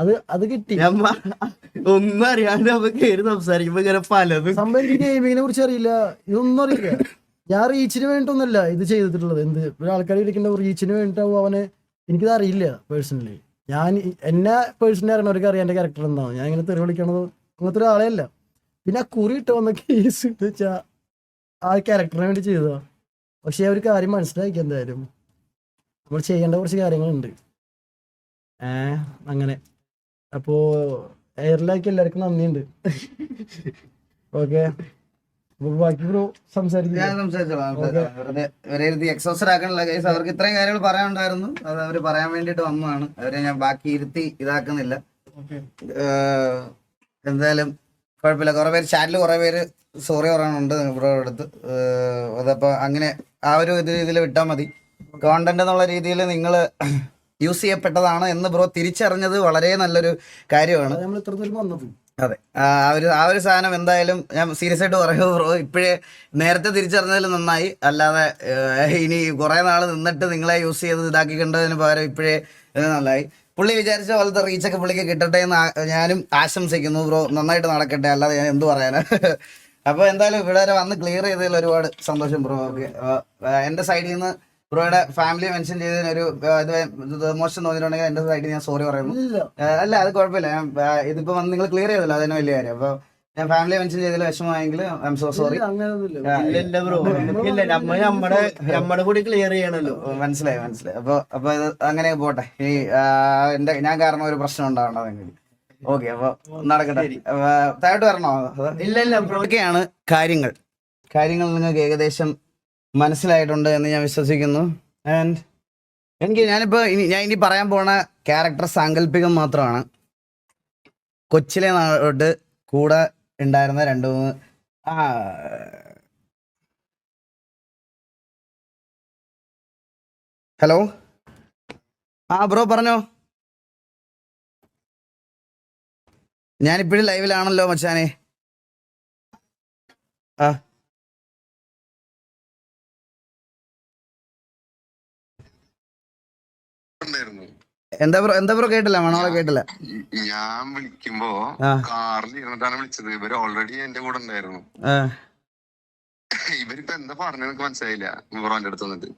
A: അത് അത് കിട്ടി.
B: ഒന്നും അറിയാണ്ട് നമ്മ കേറി സംസാരിക്കുമ്പോ ഇങ്ങനെ പലതും
A: സംഭവം എനിക്ക് ഗെയിമിങ്ങിനെ കുറിച്ച് അറിയില്ല. ഇതൊന്നും അറിയില്ല. ഞാൻ റീച്ചിന് വേണ്ടിയിട്ടൊന്നുമല്ല ഇത് ചെയ്തിട്ടുള്ളത്. എന്ത്? ഒരു ആൾക്കാർ റീച്ചിന് വേണ്ടിയിട്ടാവും അവന്. എനിക്കിത് അറിയില്ല പേഴ്സണലി ഞാൻ എന്നെ പേഴ്സണലി അറിയണവർക്ക് അറിയാം എന്റെ ക്യാരക്ടർ എന്താണ് ഞാൻ ഇങ്ങനെ തെറി വിളിക്കണത് അങ്ങനത്തെ ഒരാളെ അല്ല പിന്നെ ആ കുറി ഇട്ട് വന്ന കേസ് എന്ന് വെച്ചാൽ ആ ക്യാരക്ടറിന് വേണ്ടി ചെയ്തതാ. പക്ഷെ ഒരു കാര്യം മനസ്സിലാക്കി എന്തായാലും. നമ്മൾ ചെയ്യേണ്ട കുറച്ച് കാര്യങ്ങളുണ്ട്. ഏ അങ്ങനെ. അപ്പോ എയർലാക്കി എല്ലാവർക്കും നന്ദിയുണ്ട്. ഓക്കെ ബാക്കി ബ്രോ
C: ആക്കാനുള്ള കേസ് അവർക്ക് ഇത്രയും കാര്യങ്ങൾ പറയാനുണ്ടായിരുന്നു. അത് അവർ പറയാൻ വേണ്ടിട്ട് വന്നതാണ്. അവരെ ഞാൻ ബാക്കി ഇരുത്തി ഇതാക്കുന്നില്ല. എന്തായാലും കുഴപ്പമില്ല. കുറെ പേര് ചാറ്റിൽ കുറെ പേര് സോറി പറയാനുണ്ട് ഇവിടെ അടുത്ത്. അതപ്പോ അങ്ങനെ ആ ഒരു ഇത് ഇതിൽ വിട്ടാൽ മതി. കോണ്ടന്റ് എന്നുള്ള രീതിയിൽ നിങ്ങൾ യൂസ് ചെയ്യപ്പെട്ടതാണ് എന്ന് ബ്രോ തിരിച്ചറിഞ്ഞത് വളരെ നല്ലൊരു കാര്യമാണ്.
A: നമ്മൾ ഇത്രത്തോളം വന്നത്?
C: അതെ. ആ ഒരു ആ ഒരു സാധനം എന്തായാലും ഞാൻ സീരിയസ് ആയിട്ട് പറയുമോ ബ്രോ. ഇപ്പോഴേ നേരത്തെ തിരിച്ചറിഞ്ഞതിൽ നന്നായി. അല്ലാതെ ഇനി കുറെ നാൾ നിന്നിട്ട് നിങ്ങളെ യൂസ് ചെയ്ത് ഇതാക്കി കണ്ടതിന് പകരം ഇപ്പോഴേ നന്നായി. പുള്ളി വിചാരിച്ച പോലത്തെ റീച്ചൊക്കെ പുള്ളിക്ക് കിട്ടട്ടെ എന്ന് ഞാനും ആശംസിക്കുന്നു ബ്രോ. നന്നായിട്ട് നടക്കട്ടെ. അല്ലാതെ ഞാൻ എന്ത് പറയാനാ. അപ്പോൾ എന്തായാലും ഇവിടെ വരെ വന്ന് ക്ലിയർ ചെയ്തതിൽ ഒരുപാട് സന്തോഷം ബ്രോ. ഓക്കെ. എന്റെ സൈഡിൽ നിന്ന് ബ്രോയുടെ ഫാമിലി മെൻഷൻ ചെയ്തതിന് ഒരു മോശം തോന്നിയിട്ടുണ്ടെങ്കിൽ എന്റെ സൈഡിൽ ഞാൻ സോറി പറയുന്നു.
A: ഇല്ല.
C: അല്ല അത് കുഴപ്പമില്ല. ഞാൻ ഇതിപ്പോ വന്ന് നിങ്ങൾ ക്ലിയർ ചെയ്തല്ലോ അതന്നെ വലിയ കാര്യം. അപ്പൊ ഞാൻ ഫാമിലി മെൻഷൻ ചെയ്തതിൽ വിഷമമായെങ്കിൽ ഐ എം സോ സോറി
A: ഇല്ല,
B: ഇല്ല ബ്രോ നമുക്കില്ല നമ്മ നമ്മടെ നമ്മടെ കൂടി ക്ലിയർ ചെയ്യണല്ലോ.
C: മനസ്സിലായി മനസ്സിലായി. അപ്പൊ അപ്പൊ ഇത് അങ്ങനെ പോട്ടെ. ഈ എന്റെ ഞാൻ കാരണം ഒരു പ്രശ്നം ഉണ്ടാവണ്ടെങ്കിൽ ഓക്കെ അപ്പൊ നടക്കട്ടെ. താഴോട്ട് വരണോ?
B: ഇല്ല ഇല്ല ബ്രോ
C: ഇതൊക്കെയാണ് കാര്യങ്ങൾ. കാര്യങ്ങൾ നിങ്ങൾക്ക് ഏകദേശം മനസ്സിലായിട്ടുണ്ട് എന്ന് ഞാൻ വിശ്വസിക്കുന്നു. ആൻഡ് എനിക്ക് ഞാനിപ്പോൾ ഇനി ഞാൻ ഇനി പറയാൻ പോണ ക്യാരക്ടർ സാങ്കല്പികം മാത്രമാണ്. കൊച്ചിലെ നാളോട്ട് കൂടെ ഉണ്ടായിരുന്ന രണ്ട് മൂന്ന് ആ ഹലോ? ആ ബ്രോ പറഞ്ഞോ? ഞാനിപ്പോഴും ലൈവിലാണല്ലോ മച്ചാനെ. ആ. എന്താ ബ്രോ എന്താ ബ്രോ കേട്ടില്ല? മണോളെ കേട്ടില്ല.
D: ഞാൻ വിളിക്കുമ്പോ കാറിൽ ഇരുന്നിട്ടാണ് വിളിച്ചത്. ഇവർ ഓൾറെഡി എന്റെ കൂടെ ഉണ്ടായിരുന്നു. ഇവരിപ്പോ എന്താ പറഞ്ഞത് എനിക്ക് മനസ്സിലായില്ല. ബ്രോന്റെ അടുത്ത് വന്നിട്ട്.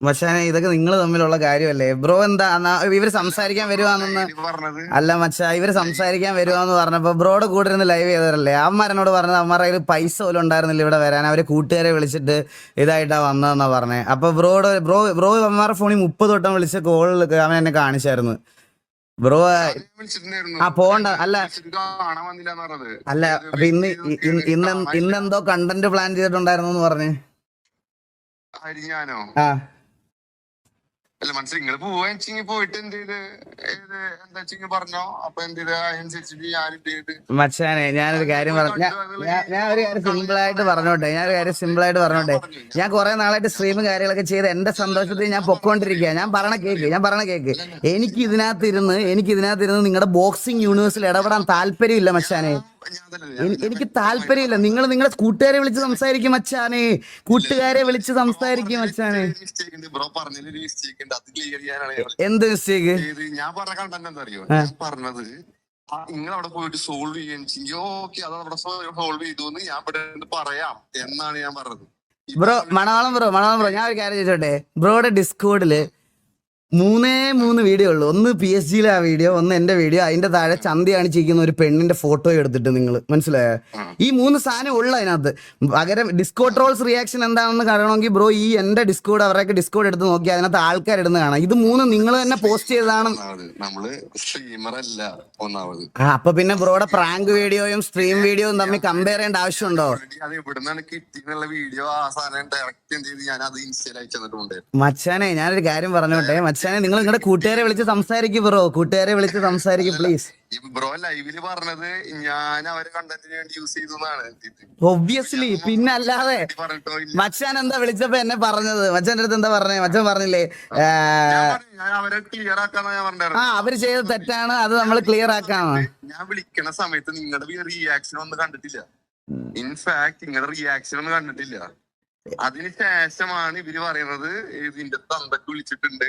C: മച്ചാനെ ഇതൊക്കെ നിങ്ങൾ തമ്മിലുള്ള കാര്യമല്ലേ? ബ്രോ എന്താ ഇവർ ഇവർ സംസാരിക്കാൻ വരുവാണെന്ന്
D: ഇവർ
C: അല്ല മച്ചാ ഇവർ സംസാരിക്കാൻ വരുവാന്ന് പറഞ്ഞപ്പോ ബ്രോയുടെ കൂടെ ഇരുന്ന് ലൈവ് ചെയ്തവരല്ലേ? അമ്മമാരനോട് പറഞ്ഞത് അമ്മമാരുടെ കയ്യിൽ പൈസ പോലും ഉണ്ടായിരുന്നില്ല ഇവിടെ വരാൻ. അവർ കൂട്ടുകാരെ വിളിച്ചിട്ട് ഇതായിട്ടാ വന്നതെന്നാ പറഞ്ഞേ. അപ്പൊ ബ്രോയുടെ ബ്രോ ബ്രോ അമ്മമാരുടെ ഫോണിൽ മുപ്പത് വട്ടം വിളിച്ച കോളിൽ അവൻ എന്നെ കാണിച്ചായിരുന്നു. ബ്രോ ആ, പോണ്ട. അല്ല. അല്ല അപ്പൊ ഇന്ന് ഇന്ന് ഇന്ന് ഇന്നെന്തോ കണ്ടന്റ് പ്ലാൻ ചെയ്തിട്ടുണ്ടായിരുന്നു എന്ന് പറഞ്ഞ് ആ.
D: അല്ല മനസ്സിൽ നിങ്ങൾ ചിങ്ങി പോയിട്ട് എന്ത് ചെയ്ത് ഏത് എന്താ വെച്ചെങ്കി പറഞ്ഞോ? അപ്പൊ എന്ത് ചെയ്ത് അതിനനുസരിച്ചിട്ട് ഞാൻ എന്ത് ചെയ്ത്?
C: മച്ചാനെ ഞാനൊരു കാര്യം പറഞ്ഞു ഞാൻ ഒരു കാര്യം സിമ്പിൾ ആയിട്ട് പറഞ്ഞോട്ടെ ഞാൻ ഒരു കാര്യം സിമ്പിൾ ആയിട്ട് പറഞ്ഞോട്ടെ. ഞാൻ കുറെ നാളായിട്ട് സ്ട്രീമും കാര്യങ്ങളൊക്കെ ചെയ്ത് എന്റെ സന്തോഷത്തിൽ ഞാൻ പൊക്കോണ്ടിരിക്കുക ഞാൻ പറഞ്ഞ കേക്ക് ഞാൻ പറഞ്ഞ കേക്ക്. എനിക്ക് ഇതിനകത്ത് ഇരുന്ന് എനിക്ക് ഇതിനകത്ത് ഇരുന്ന് നിങ്ങളുടെ ബോക്സിംഗ് യൂണിവേഴ്സിൽ ഇടപെടാൻ താല്പര്യമില്ല മച്ചാനെ. എനിക്ക് താല്പര്യമില്ല. നിങ്ങൾ നിങ്ങളെ കൂട്ടുകാരെ വിളിച്ച് സംസാരിക്കും മച്ചാനെ. കൂട്ടുകാരെ വിളിച്ച് സംസാരിക്കും
D: ഞാൻ
C: എന്ത് മിസ്റ്റേക്ക്
D: ഞാൻ പറഞ്ഞ കണ്ടന്റ് എന്താ അറിയോ ഞാൻ പറഞ്ഞത് നിങ്ങൾ അവിടെ പോയിട്ട് സോൾവ് ചെയ്യാൻ ഓക്കെ അത് അവിടെ സോൾവ് ചെയ്തു എന്ന് ഞാൻ ഇവിടെ പറയാം എന്നാണ് ഞാൻ പറഞ്ഞത്.
C: Bro Manalam bro Manalam bro ഞാൻ ഒരു കാര്യം ചോദിച്ചോട്ടെ? ബ്രോയുടെ ഡിസ്കോഡിൽ മൂന്നേ മൂന്ന് വീഡിയോ ഉള്ളൂ. ഒന്ന് പി എസ് ജിയിലെ ആ വീഡിയോ ഒന്ന് എന്റെ വീഡിയോ. അതിന്റെ താഴെ ചന്തി കാണിച്ചിരിക്കുന്ന ഒരു പെണ്ണിന്റെ ഫോട്ടോ എടുത്തിട്ട് നിങ്ങൾ മനസ്സിലായോ? ഈ മൂന്ന് സാധനം ഉള്ള അതിനകത്ത്. പകരം ഡിസ്കോ ട്രോൾസ് റിയാക്ഷൻ എന്താണെന്ന് കാണണമെങ്കിൽ ബ്രോ ഈ എന്റെ ഡിസ്കോഡ് അവരൊക്കെ ഡിസ്കോഡ് എടുത്ത് നോക്കി അതിനകത്ത് ആൾക്കാർ ഇടുന്ന കാണാം. ഇത് മൂന്ന് നിങ്ങൾ തന്നെ പോസ്റ്റ് ചെയ്തതാണ്. ആ അപ്പൊ പിന്നെ ബ്രോയുടെ പ്രാങ്ക് വീഡിയോയും സ്ട്രീം വീഡിയോയും തമ്മിൽ കമ്പയർ ചെയ്യേണ്ട ആവശ്യമുണ്ടോ? മച്ചാനെ ഞാനൊരു കാര്യം പറഞ്ഞോട്ടെ. മച്ചാനെ നിങ്ങൾ നിങ്ങളുടെ കൂട്ടുകാരെ വിളിച്ച് സംസാരിക്കും ബ്രോ. കൂട്ടുകാരെ വിളിച്ച് സംസാരിക്കും പ്ലീസ്
D: ബ്രോ ലൈവിൽ പറഞ്ഞത് ഞാൻ അവരെ കണ്ടന്റിന് വേണ്ടി യൂസ് ചെയ്തു
C: ഒബ്വിയസ്ലി പിന്നെ അല്ലാതെ. മച്ചാൻ എന്താ വിളിച്ചപ്പോ എന്നെ പറഞ്ഞത്? മച്ചാന്റെ അടുത്ത് എന്താ പറഞ്ഞേ? മച്ചൻ പറഞ്ഞില്ലേ ആ,
D: അവരെ ക്ലിയർ ആക്കാന്നാ ഞാൻ
C: ആ അവർ ചെയ്ത തെറ്റാണ് അത് നമ്മൾ ക്ലിയർ ആക്കാണ്.
D: ഞാൻ വിളിക്കണ സമയത്ത് നിങ്ങളുടെ റിയാക്ഷൻ ഒന്നും കണ്ടിട്ടില്ല. ഇൻഫാക്ട് നിങ്ങളുടെ റിയാക്ഷൻ ഒന്നും കണ്ടിട്ടില്ല. അതിന് ശേഷമാണ് ഇവർ പറയുന്നത് ഇതിന്റെ തന്തക്ക് വിളിച്ചിട്ടുണ്ട്.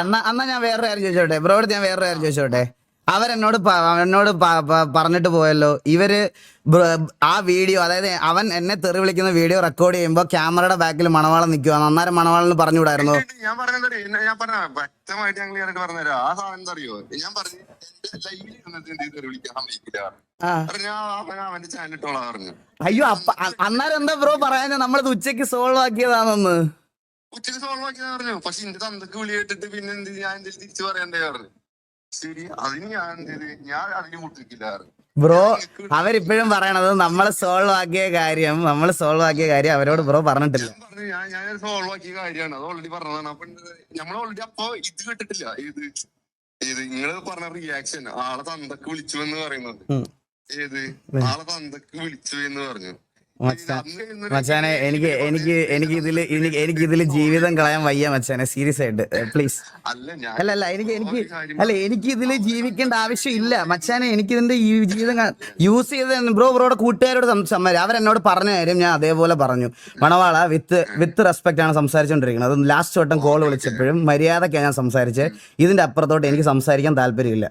C: അന്ന അന്നാ ഞാൻ വേറൊരു കാര്യം ചോദിച്ചോട്ടെ? ബ്രോയോട് ഞാൻ വേറൊരു കാര്യം ചോദിച്ചോട്ടെ? അവരെന്നോട് എന്നോട് പറഞ്ഞിട്ട് പോയല്ലോ. ഇവർ ആ വീഡിയോ അതായത് അവൻ എന്നെ തെറി വിളിക്കുന്ന വീഡിയോ റെക്കോർഡ് ചെയ്യുമ്പോൾ ക്യാമറയുടെ ബാക്കിൽ മണവാളം നിൽക്കുക അന്നേരം മണവാളിന് പറഞ്ഞുകൂടായിരുന്നു?
D: ഞാൻ പറഞ്ഞത് ഞാൻ പറഞ്ഞ വ്യക്തമായിട്ട് ഞങ്ങൾ ക്ലിയർ പറഞ്ഞുതരാം. ആ സാധനം അറിയോ? ഞാൻ പറഞ്ഞു
C: അയ്യോ അപ്പ അന്നേരം എന്താ ബ്രോ പറയാൻ നമ്മളിത് ഉച്ചയ്ക്ക് സോൾവ് ആക്കിയതാണെന്ന്.
D: ഉച്ചയ്ക്ക് സോൾവ് ആക്കിയെന്ന് പറഞ്ഞു. പക്ഷെ ഇന്റെ തന്തക്ക് വിളി കേട്ടിട്ട് പിന്നെ എന്ത് ഞാൻ എന്തെങ്കിലും തിരിച്ചു പറയണ്ടേ പറഞ്ഞു. ശരി അതിന് ഞാൻ എന്ത് ഞാൻ അതിന് മുട്ടിക്കില്ല പറഞ്ഞു.
C: ബ്രോ അവരിപ്പോഴും പറയണത് നമ്മൾ സോൾവ് ആക്കിയ കാര്യം നമ്മൾ സോൾവ് ആക്കിയ കാര്യം അവരോട് ബ്രോ പറഞ്ഞിട്ടില്ല.
D: ഞാൻ ഞാൻ സോൾവ് ആക്കിയ കാര്യമാണ്. അത് ഓൾറെഡി പറഞ്ഞതാണ്. അപ്പൊ നമ്മൾ ഓൾറെഡി അപ്പൊ ഇത് കേട്ടിട്ടില്ല. ഇത് ഏത്? നിങ്ങൾ പറഞ്ഞ റിയാക്ഷൻ ആളെ തന്തക്ക് വിളിച്ചു എന്ന് പറയുന്നത്. ഏത്? ആളെ തന്തക്ക് വിളിച്ചു എന്ന് പറഞ്ഞു.
C: മച്ചാനെ എനിക്ക് എനിക്ക് എനിക്ക് ഇതിൽ എനിക്ക് എനിക്ക് ഇതിൽ ജീവിതം കളയാൻ വയ്യ മച്ചാനെ സീരിയസ് ആയിട്ട്. പ്ലീസ്
D: അല്ല
C: അല്ല എനിക്ക് എനിക്ക് അല്ല എനിക്ക് ഇതിൽ ജീവിക്കേണ്ട ആവശ്യം ഇല്ല. മച്ചാനെ എനിക്ക് ഇതിന്റെ ജീവിതം യൂസ് ചെയ്ത് ബ്രോ ബ്രോയുടെ കൂട്ടുകാരോട് സംസാരം അവരെന്നോട് പറഞ്ഞ കാര്യം ഞാൻ അതേപോലെ പറഞ്ഞു. മണവാള വിത്ത് വിത്ത് റെസ്പെക്ട് ആണ് സംസാരിച്ചുകൊണ്ടിരിക്കുന്നത് അത് ലാസ്റ്റ് വട്ടം കോൾ വിളിച്ചപ്പോഴും മര്യാദക്കാണ് ഞാൻ സംസാരിച്ചത് ഇതിന്റെ അപ്പുറത്തോട്ട് എനിക്ക് സംസാരിക്കാൻ താല്പര്യമില്ല.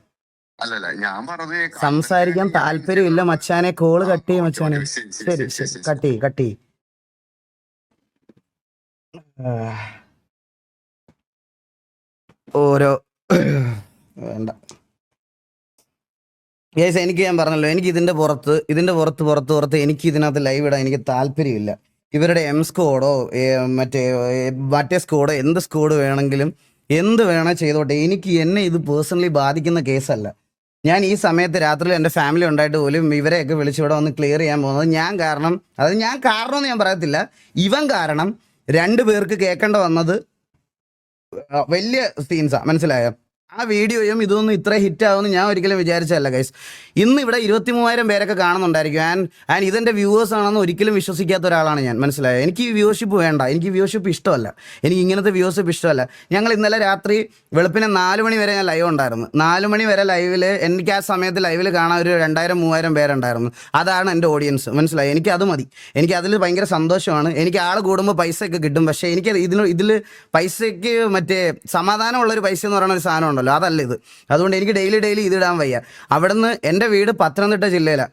D: അല്ലല്ല ഞാൻ പറഞ്ഞത്
C: സംസാരിക്കാൻ താല്പര്യമില്ല മച്ചാനെ. കോൾ കട്ട് ചെയ്യും മച്ചാനെ. ശരി ശരി കട്ട് ചെയ്യ് കട്ട് ചെയ്യ്. ഓരോ വേണ്ട. യേസ് എനിക്ക് ഞാൻ പറഞ്ഞല്ലോ എനിക്ക് ഇതിന്റെ പുറത്ത് ഇതിന്റെ പുറത്ത് പുറത്ത് പുറത്ത് എനിക്ക് ഇതിനകത്ത് ലൈവ് ഇടാൻ എനിക്ക് താല്പര്യമില്ല. ഇവരുടെ എം സ്കോഡോ മറ്റേ മറ്റേ സ്കോഡോ എന്ത് സ്കോഡ് വേണമെങ്കിലും എന്ത് വേണേ ചെയ്തോട്ടെ. എനിക്ക് എന്നെ ഇത് പേഴ്സണലി ബാധിക്കുന്ന കേസല്ല ഞാൻ ഈ സമയത്ത് രാത്രിയിൽ എന്റെ ഫാമിലി ഉണ്ടായിട്ട് പോലും ഇവരെയൊക്കെ വിളിച്ച് ഇവിടെ വന്ന് ക്ലിയർ ചെയ്യാൻ പോകുന്നത് ഞാൻ കാരണം അത് ഞാൻ കാരണമെന്ന് ഞാൻ പറയത്തില്ല. ഇവൻ കാരണം രണ്ടു പേർക്ക് കേൾക്കേണ്ട വന്നത് വലിയ സീൻസാണ് മനസ്സിലായോ? ആ വീഡിയോയും ഇതൊന്നും ഇത്ര ഹിറ്റ് ആവുമെന്ന് ഞാൻ ഒരിക്കലും വിചാരിച്ചതല്ല ഗൈസ് ഇന്ന് ഇവിടെ ഇരുപത്തി മൂവായിരം പേരൊക്കെ കാണുന്നുണ്ടായിരിക്കും. ആൻഡ് ആൻഡ് ഇതെന്റെ വ്യൂവേഴ്സ് ആണെന്ന് ഒരിക്കലും വിശ്വസിക്കാത്ത ഒരാളാണ് ഞാൻ. മനസ്സിലായത് എനിക്ക് ഈ വ്യൂവർഷിപ്പ് വേണ്ട. എനിക്ക് വ്യൂവർഷിപ്പ് ഇഷ്ടമല്ല. എനിക്ക് ഇങ്ങനത്തെ വ്യൂവർഷിപ്പ് ഇഷ്ടമല്ല. ഞങ്ങൾ ഇന്നലെ രാത്രി വെളുപ്പിനെ നാല് മണി വരെ ഞാൻ ലൈവ് ഉണ്ടായിരുന്നു. നാല് മണി വരെ ലൈവിൽ എനിക്ക് ആ സമയത്ത് ലൈവിൽ കാണാൻ ഒരു രണ്ടായിരം മൂവായിരം പേരുണ്ടായിരുന്നു. അതാണ് എന്റെ ഓഡിയൻസ് മനസ്സിലായി? എനിക്ക് അത് മതി. എനിക്ക് അതിൽ ഭയങ്കര സന്തോഷമാണ്. എനിക്ക് ആൾ കൂടുമ്പോൾ പൈസയൊക്കെ കിട്ടും. പക്ഷേ എനിക്ക് ഇതിന് ഇതിൽ പൈസയ്ക്ക് മറ്റേ സമാധാനമുള്ള ഒരു പൈസ എന്ന് പറയുന്ന ഒരു സാധനം ഉണ്ടല്ലോ. അതല്ല ഇത്. അതുകൊണ്ട് എനിക്ക് ഡെയിലി ഡെയിലി ഇത് ഇടാൻ വയ്യ. അവിടുന്ന് എന്റെ വീട് പത്തനംതിട്ട ജില്ലയിലാണ്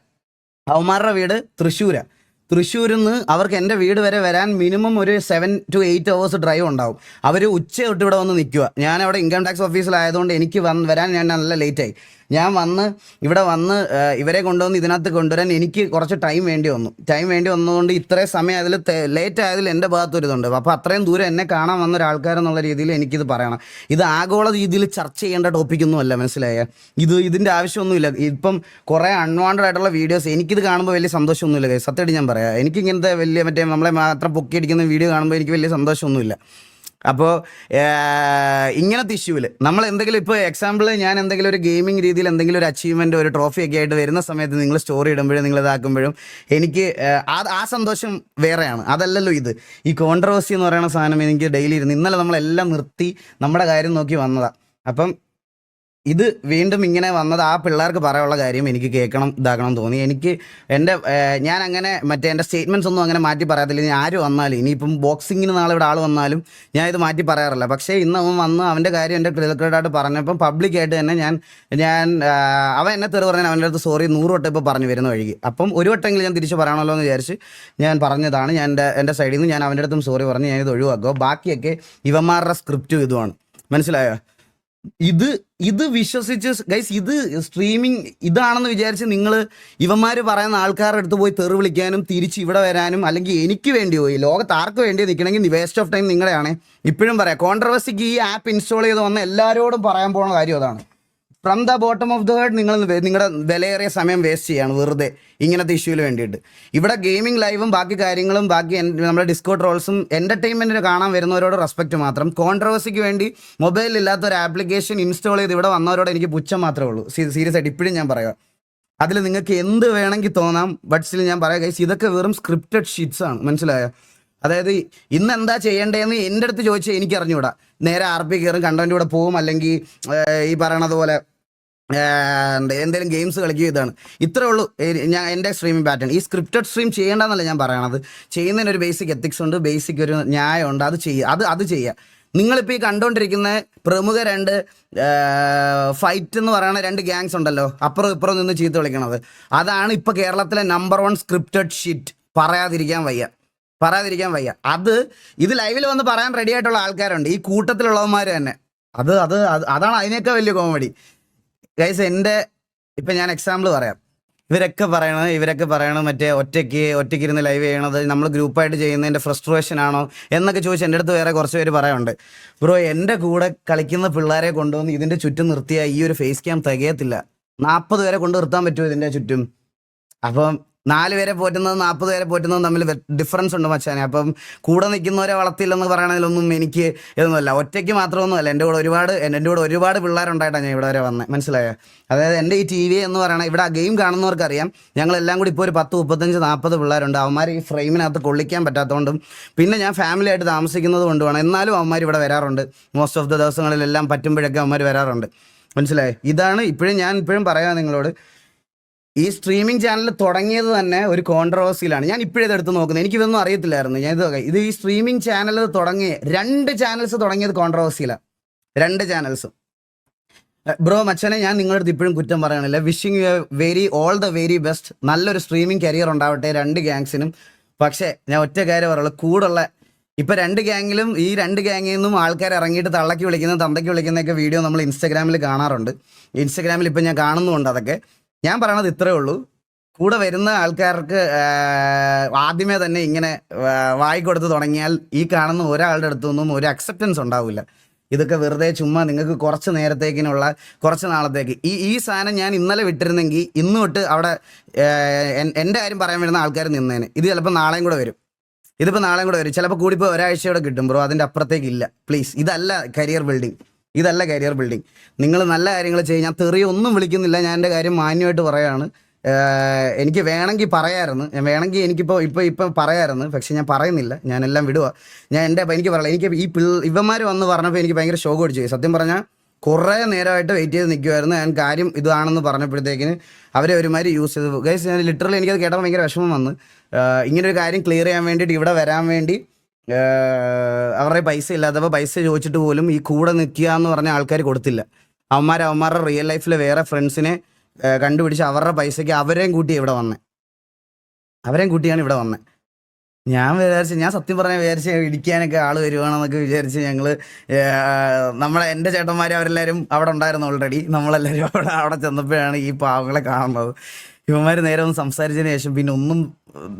C: അവന്മാരുടെ വീട് തൃശ്ശൂരാണ് തൃശ്ശൂരിൽ നിന്ന് അവർക്ക് എന്റെ വീട് വരെ വരാൻ മിനിമം ഒരു seven to eight hours drive ഉണ്ടാവും. അവർ ഉച്ച തൊട്ട് ഇവിടെ വന്ന് നിൽക്കുക ഞാൻ അവിടെ ഇൻകം ടാക്സ് ഓഫീസിലായതുകൊണ്ട് എനിക്ക് വന്ന് വരാൻ ഞാൻ നല്ല ലേറ്റായി ഞാൻ വന്ന് ഇവിടെ വന്ന് ഇവരെ കൊണ്ടുവന്ന് ഇതിനകത്ത് കൊണ്ടുവരാൻ എനിക്ക് കുറച്ച് ടൈം വേണ്ടി വന്നു. ടൈം വേണ്ടി വന്നതുകൊണ്ട് ഇത്രയും സമയം അതിൽ ലേറ്റ് ആയതിൽ എന്റെ ഭാഗത്തൊരിതുണ്ട് അപ്പോൾ അത്രയും ദൂരം എന്നെ കാണാൻ വന്ന ഒരാൾക്കാരെന്നുള്ള രീതിയിൽ എനിക്കിത് പറയണം. ഇത് ആഗോള രീതിയിൽ ചർച്ച ചെയ്യേണ്ട ടോപ്പിക്കൊന്നും അല്ല മനസ്സിലായ? ഇത് ഇതിന്റെ ആവശ്യമൊന്നുമില്ല. ഇപ്പം കുറേ അൺവാണ്ടഡ് ആയിട്ടുള്ള വീഡിയോസ് എനിക്കിത് കാണുമ്പോൾ വലിയ സന്തോഷമൊന്നുമില്ല. സത്യമായിട്ട് ഞാൻ പറയാം. എനിക്കിങ്ങനത്തെ വലിയ മറ്റേ നമ്മളെ മാത്രം പൊക്കിയടിക്കുന്ന വീഡിയോ കാണുമ്പോൾ എനിക്ക് വലിയ സന്തോഷമൊന്നുമില്ല. അപ്പോൾ ഇങ്ങനത്തെ ഇഷ്യൂവിൽ നമ്മൾ എന്തെങ്കിലും ഇപ്പോൾ എക്സാമ്പിൾ ഞാൻ എന്തെങ്കിലും ഒരു ഗെയിമിംഗ് രീതിയിൽ എന്തെങ്കിലും ഒരു അച്ചീവ്മെന്റ് ഒരു ട്രോഫി ഒക്കെ ആയിട്ട് വരുന്ന സമയത്ത് നിങ്ങൾ സ്റ്റോറി ഇടുമ്പോഴും നിങ്ങൾ ഇതാക്കുമ്പോഴും എനിക്ക് ആ ആ സന്തോഷം വേറെയാണ്. അതല്ലല്ലോ ഇത്. ഈ കോൺട്രവേഴ്സി എന്ന് പറയുന്ന സാധനം എനിക്ക് ഡെയിലി ഇരുന്ന് ഇന്നലെ നമ്മളെല്ലാം നിർത്തി നമ്മുടെ കാര്യം നോക്കി വന്നതാണ് അപ്പം ഇത് വീണ്ടും ഇങ്ങനെ വന്നത് ആ പിള്ളേർക്ക് പറയാനുള്ള കാര്യം എനിക്ക് കേൾക്കണം ഇതാക്കണം തോന്നി. എനിക്ക് എന്റെ ഞാൻ അങ്ങനെ മറ്റേ എന്റെ സ്റ്റേറ്റ്മെന്റ്സ് ഒന്നും അങ്ങനെ മാറ്റി പറയാത്തില്ല ഇനി ആര് വന്നാലും ഇനിയിപ്പം ബോക്സിങ്ങിന് നാളെ ഇവിടെ ആൾ വന്നാലും ഞാൻ ഇത് മാറ്റി പറയാറില്ല. പക്ഷേ ഇന്ന് അവൻ വന്ന് അവന്റെ കാര്യം എന്റെ ക്ലിയർക്കട്ടായിട്ട് പറഞ്ഞപ്പം പബ്ലിക്കായിട്ട് തന്നെ ഞാൻ ഞാൻ അവൻ എന്നെ തെറി പറഞ്ഞാൽ അവന്റെ അടുത്ത് സോറി നൂറ് വട്ടം ഇപ്പോൾ പറഞ്ഞു വരുന്ന വഴിക്ക്. അപ്പം ഒരു വട്ടമെങ്കിലും ഞാൻ തിരിച്ച് പറയണമല്ലോ എന്ന് വിചാരിച്ച് ഞാൻ പറഞ്ഞതാണ്. ഞാൻ എന്റെ എന്റെ സൈഡിൽ നിന്ന് ഞാൻ അവന്റെ അടുത്തും സോറി പറഞ്ഞ് ഇത് ഒഴിവാക്കുക. ബാക്കിയൊക്കെ ഇവന്മാരുടെ സ്ക്രിപ്റ്റും ഇതുമാണ്. മനസ്സിലായോ? ഇത് ഇത് വിശ്വസിച്ച് ഗൈസ് ഇത് സ്ട്രീമിംഗ് ഇതാണെന്ന് വിചാരിച്ച് നിങ്ങൾ ഇവന്മാർ പറയുന്ന ആൾക്കാരുടെ അടുത്ത് പോയി തെറി വിളിക്കാനും തിരിച്ച് ഇവിടെ വരാനും അല്ലെങ്കിൽ എനിക്ക് വേണ്ടി പോയി ലോകത്ത് ആർക്ക് വേണ്ടി നിൽക്കണമെങ്കിൽ വേസ്റ്റ് ഓഫ് ടൈം നിങ്ങളെയാണ്. ഇപ്പോഴും പറയാം കോൺട്രവേഴ്സിക്ക് ഈ ആപ്പ് ഇൻസ്റ്റാൾ ചെയ്ത് വന്ന എല്ലാവരോടും പറയാൻ പോകുന്ന കാര്യം അതാണ്. From the bottom of the world നിങ്ങൾ നിങ്ങളുടെ വിലയേറിയ സമയം വേസ്റ്റ് ചെയ്യാണ് വെറുതെ. ഇങ്ങനത്തെ ഇഷ്യൂവിന് വേണ്ടിയിട്ട്. ഇവിടെ ഗെയിമിംഗ് ലൈവും ബാക്കി കാര്യങ്ങളും ബാക്കി നമ്മുടെ ഡിസ്കോ ട്രോൾസും എന്റർടൈൻമെന്റിന് കാണാൻ വരുന്നവരോട് റെസ്പെക്റ്റ് മാത്രം. കോൺട്രവേഴ്സിക്ക് വേണ്ടി മൊബൈലിൽ ഇല്ലാത്ത ഒരു ആപ്ലിക്കേഷൻ ഇൻസ്റ്റാൾ ചെയ്ത് ഇവിടെ വന്നവരോട് എനിക്ക് പുച്ഛം മാത്രമേ ഉള്ളൂ. സീരിയസ് ആയിട്ട് ഇപ്പോഴും ഞാൻ പറയാം. അതിൽ നിങ്ങൾക്ക് എന്ത് വേണമെങ്കിൽ തോന്നാം ബട്ട് സ്റ്റിൽ ഞാൻ പറയാം ഗൈസ് ഇതൊക്കെ വെറും സ്ക്രിപ്റ്റഡ് ഷീറ്റ്സ് ആണ്. മനസ്സിലായോ? അതായത് ഇന്ന് എന്താ ചെയ്യേണ്ടതെന്ന് എന്റെ അടുത്ത് ചോദിച്ചാൽ എനിക്ക് അറിഞ്ഞുകൂടാ നേരെ ആർ പി കയറും കണ്ടവന്റെ കൂടെ പോവും അല്ലെങ്കിൽ ഈ പറയണത് പോലെ എന്തെങ്കിലും ഗെയിംസ് കളിക്കുക ഇതാണ്. ഇത്രേ ഉള്ളൂ. ഞാൻ എന്റെ സ്ട്രീമിംഗ് പാറ്റേൺ ഈ സ്ക്രിപ്റ്റഡ് സ്ട്രീം ചെയ്യേണ്ടെന്നല്ല ഞാൻ പറയണത്. ചെയ്യുന്നതിന് ഒരു ബേസിക് എത്തിക്സ് ഉണ്ട്. ബേസിക് ഒരു ന്യായമുണ്ട് അത് ചെയ്യുക. അത് അത് ചെയ്യുക. നിങ്ങളിപ്പോൾ ഈ കണ്ടുകൊണ്ടിരിക്കുന്ന പ്രമുഖ രണ്ട് ഫൈറ്റ് എന്ന് പറയുന്ന രണ്ട് ഗ്യാങ്സ് ഉണ്ടല്ലോ. അപ്പുറം ഇപ്പുറം നിന്ന് ചീത്ത വിളിക്കണത്. അതാണ് ഇപ്പോൾ കേരളത്തിലെ നമ്പർ വൺ സ്ക്രിപ്റ്റഡ് ഷീറ്റ് പറയാതിരിക്കാൻ വയ്യ. പറയാതിരിക്കാൻ വയ്യ. അത് ഇത് ലൈവിൽ വന്ന് പറയാൻ റെഡി ആയിട്ടുള്ള ആൾക്കാരുണ്ട്. ഈ കൂട്ടത്തിലുള്ളവന്മാർ തന്നെ. അത് അത് അത് അതാണ് അതിനേക്കാൾ വലിയ കോമഡി ഗൈസ് എന്റെ ഇപ്പം ഞാൻ എക്സാമ്പിൾ പറയാം. ഇവരൊക്കെ പറയണത് ഇവരൊക്കെ പറയണത് മറ്റേ ഒറ്റയ്ക്ക് ഒറ്റയ്ക്ക് ഇരുന്ന് ലൈവ് ചെയ്യണത് നമ്മൾ ഗ്രൂപ്പായിട്ട് ചെയ്യുന്നതിന്റെ ഫ്രസ്ട്രേഷൻ ആണോ എന്നൊക്കെ ചോദിച്ച് എന്റെ അടുത്ത് വേറെ കുറച്ച് പേര് പറയാനുണ്ട്. ബ്രോ എന്റെ കൂടെ കളിക്കുന്ന പിള്ളേരെ കൊണ്ടുവന്ന് ഇതിന്റെ ചുറ്റും നിർത്തിയാൽ ഈ ഒരു ഫേസ് ക്യാം തികയത്തില്ല. നാൽപ്പത് പേരെ കൊണ്ട് നിർത്താൻ പറ്റുമോ ഇതിന്റെ ചുറ്റും? അപ്പം നാല് പേരെ പോറ്റുന്നത് നാൽപ്പത് പേരെ പോറ്റുന്നത് തമ്മിൽ ഡിഫറൻസ് ഉണ്ട് മച്ചാനെ. അപ്പം കൂടെ നിൽക്കുന്നവരെ വളർത്തില്ലെന്ന് പറയണതിലൊന്നും എനിക്ക് ഇതൊന്നുമല്ല. ഒറ്റയ്ക്ക് മാത്രമൊന്നുമല്ല. എന്റെ കൂടെ ഒരുപാട് എന്റെ കൂടെ ഒരുപാട് പിള്ളേരുണ്ടായിട്ടാണ് ഞാൻ ഇവിടെ വരെ വന്നത് മനസ്സിലായോ? അതായത് എന്റെ ഈ ടി വി എന്ന് പറയണ ഇവിടെ ഗെയിം കാണുന്നവർക്കറിയാം. ഞങ്ങളെല്ലാം കൂടി ഇപ്പോൾ ഒരു പത്ത് മുപ്പത്തഞ്ച് നാൽപ്പത് പിള്ളേരുണ്ട്. അവന്മാർ ഈ ഫ്രെയിമിനകത്ത് കൊള്ളിക്കാൻ പറ്റാത്തതുകൊണ്ടും പിന്നെ ഞാൻ ഫാമിലി ആയിട്ട് താമസിക്കുന്നത് കൊണ്ടുമാണ് എന്നാലും അവന്മാർ ഇവിടെ വരാറുണ്ട്. മോസ്റ്റ് ഓഫ് ദ ദിവസങ്ങളിലെല്ലാം പറ്റുമ്പോഴൊക്കെ അവന്മാർ വരാറുണ്ട്. മനസ്സിലായോ? ഇതാണ് ഇപ്പോഴും ഞാൻ ഇപ്പോഴും പറയാം നിങ്ങളോട്. ഈ സ്ട്രീമിംഗ് ചാനൽ തുടങ്ങിയത് തന്നെ ഒരു കോൺട്രവേഴ്സിയിലാണ് ഞാൻ ഇപ്പോഴേ എടുത്ത് നോക്കുന്നത്. എനിക്കിതൊന്നും അറിയത്തില്ലായിരുന്നു. ഞാൻ ഇത് ഇത് ഈ സ്ട്രീമിംഗ് ചാനൽ തുടങ്ങിയ രണ്ട് ചാനൽസ് തുടങ്ങിയത് കോൺട്രവേഴ്സിയിലാണ് രണ്ട് ചാനൽസും ബ്രോ മച്ചനെ ഞാൻ നിങ്ങളുടെ അടുത്ത് ഇപ്പോഴും കുറ്റം പറയണില്ല. Wishing you very all the very best നല്ലൊരു സ്ട്രീമിംഗ് കരിയർ ഉണ്ടാവട്ടെ. രണ്ട് ഗ്യാങ്സിനും പക്ഷേ ഞാൻ ഒറ്റ കാര്യം പറയുള്ളൂ. കൂടുള്ള ഇപ്പൊ രണ്ട് ഗ്യാങ്ങിലും ഈ രണ്ട് ഗ്യാങ്ങിൽ നിന്നും ആൾക്കാർ ഇറങ്ങിയിട്ട് തള്ളക്കി വിളിക്കുന്ന തന്തയ്ക്ക് വിളിക്കുന്നതൊക്കെ വീഡിയോ നമ്മൾ ഇൻസ്റ്റാഗ്രാമിൽ കാണാറുണ്ട്. ഇൻസ്റ്റാഗ്രാമിൽ ഇപ്പം ഞാൻ കാണുന്നുമുണ്ട് അതൊക്കെ. ഞാൻ പറയണത് ഇത്രേ ഉള്ളൂ. കൂടെ വരുന്ന ആൾക്കാർക്ക് ആദ്യമേ തന്നെ ഇങ്ങനെ വായിക്കൊടുത്ത് വായി കൊടുത്ത് തുടങ്ങിയാൽ ഈ കാണുന്ന ഒരാളുടെ അടുത്തൊന്നും ഒരു അക്സെപ്റ്റൻസ് ഉണ്ടാവില്ല. ഇതൊക്കെ വെറുതെ ചുമ്മാ നിങ്ങൾക്ക് കുറച്ച് നേരത്തേക്കിനുള്ള കുറച്ച് നാളത്തേക്ക്. ഈ ഈ സാധനം ഞാൻ ഇന്നലെ വിട്ടിരുന്നെങ്കിൽ ഇന്ന് തൊട്ട് അവിടെ എന്റെ കാര്യം പറയാൻ വരുന്ന ആൾക്കാർ നിന്നേനെ. ഇത് ചിലപ്പോൾ നാളെയും കൂടെ വരും. ഇതിപ്പോൾ നാളെയും കൂടെ വരും. ചിലപ്പോൾ കൂടിപ്പോൾ ഒരാഴ്ചയോടെ കിട്ടും ബ്രോ. അതിന്റെ അപ്പുറത്തേക്കില്ല പ്ലീസ്. ഇതല്ല കരിയർ ബിൽഡിംഗ് ഇതല്ല കരിയർ ബിൽഡിംഗ്. നിങ്ങൾ നല്ല കാര്യങ്ങൾ ചെയ്യും. ഞാൻ തെറിയ ഒന്നും വിളിക്കുന്നില്ല. ഞാൻ എന്റെ കാര്യം മാന്യമായിട്ട് പറയുകയാണ് എനിക്ക് വേണമെങ്കിൽ പറയായിരുന്നു. ഞാൻ വേണമെങ്കിൽ എനിക്കിപ്പോൾ ഇപ്പോൾ ഇപ്പം പറയായിരുന്നു. പക്ഷെ ഞാൻ പറയുന്നില്ല. ഞാനെല്ലാം വിടുക. ഞാൻ എന്റെ എനിക്ക് പറയാം എനിക്ക് ഈ പിൾ ഇവന്മാർ വന്ന് പറഞ്ഞപ്പോൾ എനിക്ക് ഭയങ്കര ഷോക്ക് അടിച്ചു. സത്യം പറഞ്ഞാൽ കുറേ നേരമായിട്ട് വെയിറ്റ് ചെയ്ത് നിൽക്കുമായിരുന്നു ഞാൻ കാര്യം ഇതാണെന്ന് പറഞ്ഞപ്പോഴത്തേക്കിന് അവരെ ഒരുമാതിരി യൂസ് ചെയ്തു. ഗൈസ് ഞാൻ ലിറ്ററലി എനിക്കത് കേട്ടപ്പോൾ ഭയങ്കര വിഷമം വന്ന്. ഇങ്ങനൊരു കാര്യം ക്ലിയർ ചെയ്യാൻ വേണ്ടിയിട്ട് ഇവിടെ വരാൻ വേണ്ടി അവരുടെ പൈസ ഇല്ലാത്തപ്പോൾ പൈസ ചോദിച്ചിട്ട് പോലും ഈ കൂടെ നിൽക്കുക എന്ന് പറഞ്ഞ ആൾക്കാർ കൊടുത്തില്ല. അവന്മാർ അവന്മാരുടെ റിയൽ ലൈഫിൽ വേറെ ഫ്രണ്ട്സിനെ കണ്ടുപിടിച്ച് അവരുടെ പൈസയ്ക്ക് അവരെയും കൂട്ടി ഇവിടെ വന്നത് അവരെയും കൂട്ടിയാണ് ഇവിടെ വന്നത് ഞാൻ വിചാരിച്ച് ഞാൻ സത്യം പറഞ്ഞാൽ വിചാരിച്ച് ഇടിക്കാനൊക്കെ ആൾ വരുവാണെന്നൊക്കെ വിചാരിച്ച് ഞങ്ങൾ നമ്മളെ എന്റെ ചേട്ടന്മാർ അവരെല്ലാവരും അവിടെ ഉണ്ടായിരുന്നു ഓൾറെഡി നമ്മളെല്ലാവരും അവിടെ അവിടെ ചെന്നപ്പോഴാണ് ഈ പാവങ്ങളെ കാണുന്നത്. ഇവന്മാർ നേരെ ഒന്ന് സംസാരിച്ചതിന് ശേഷം പിന്നെ ഒന്നും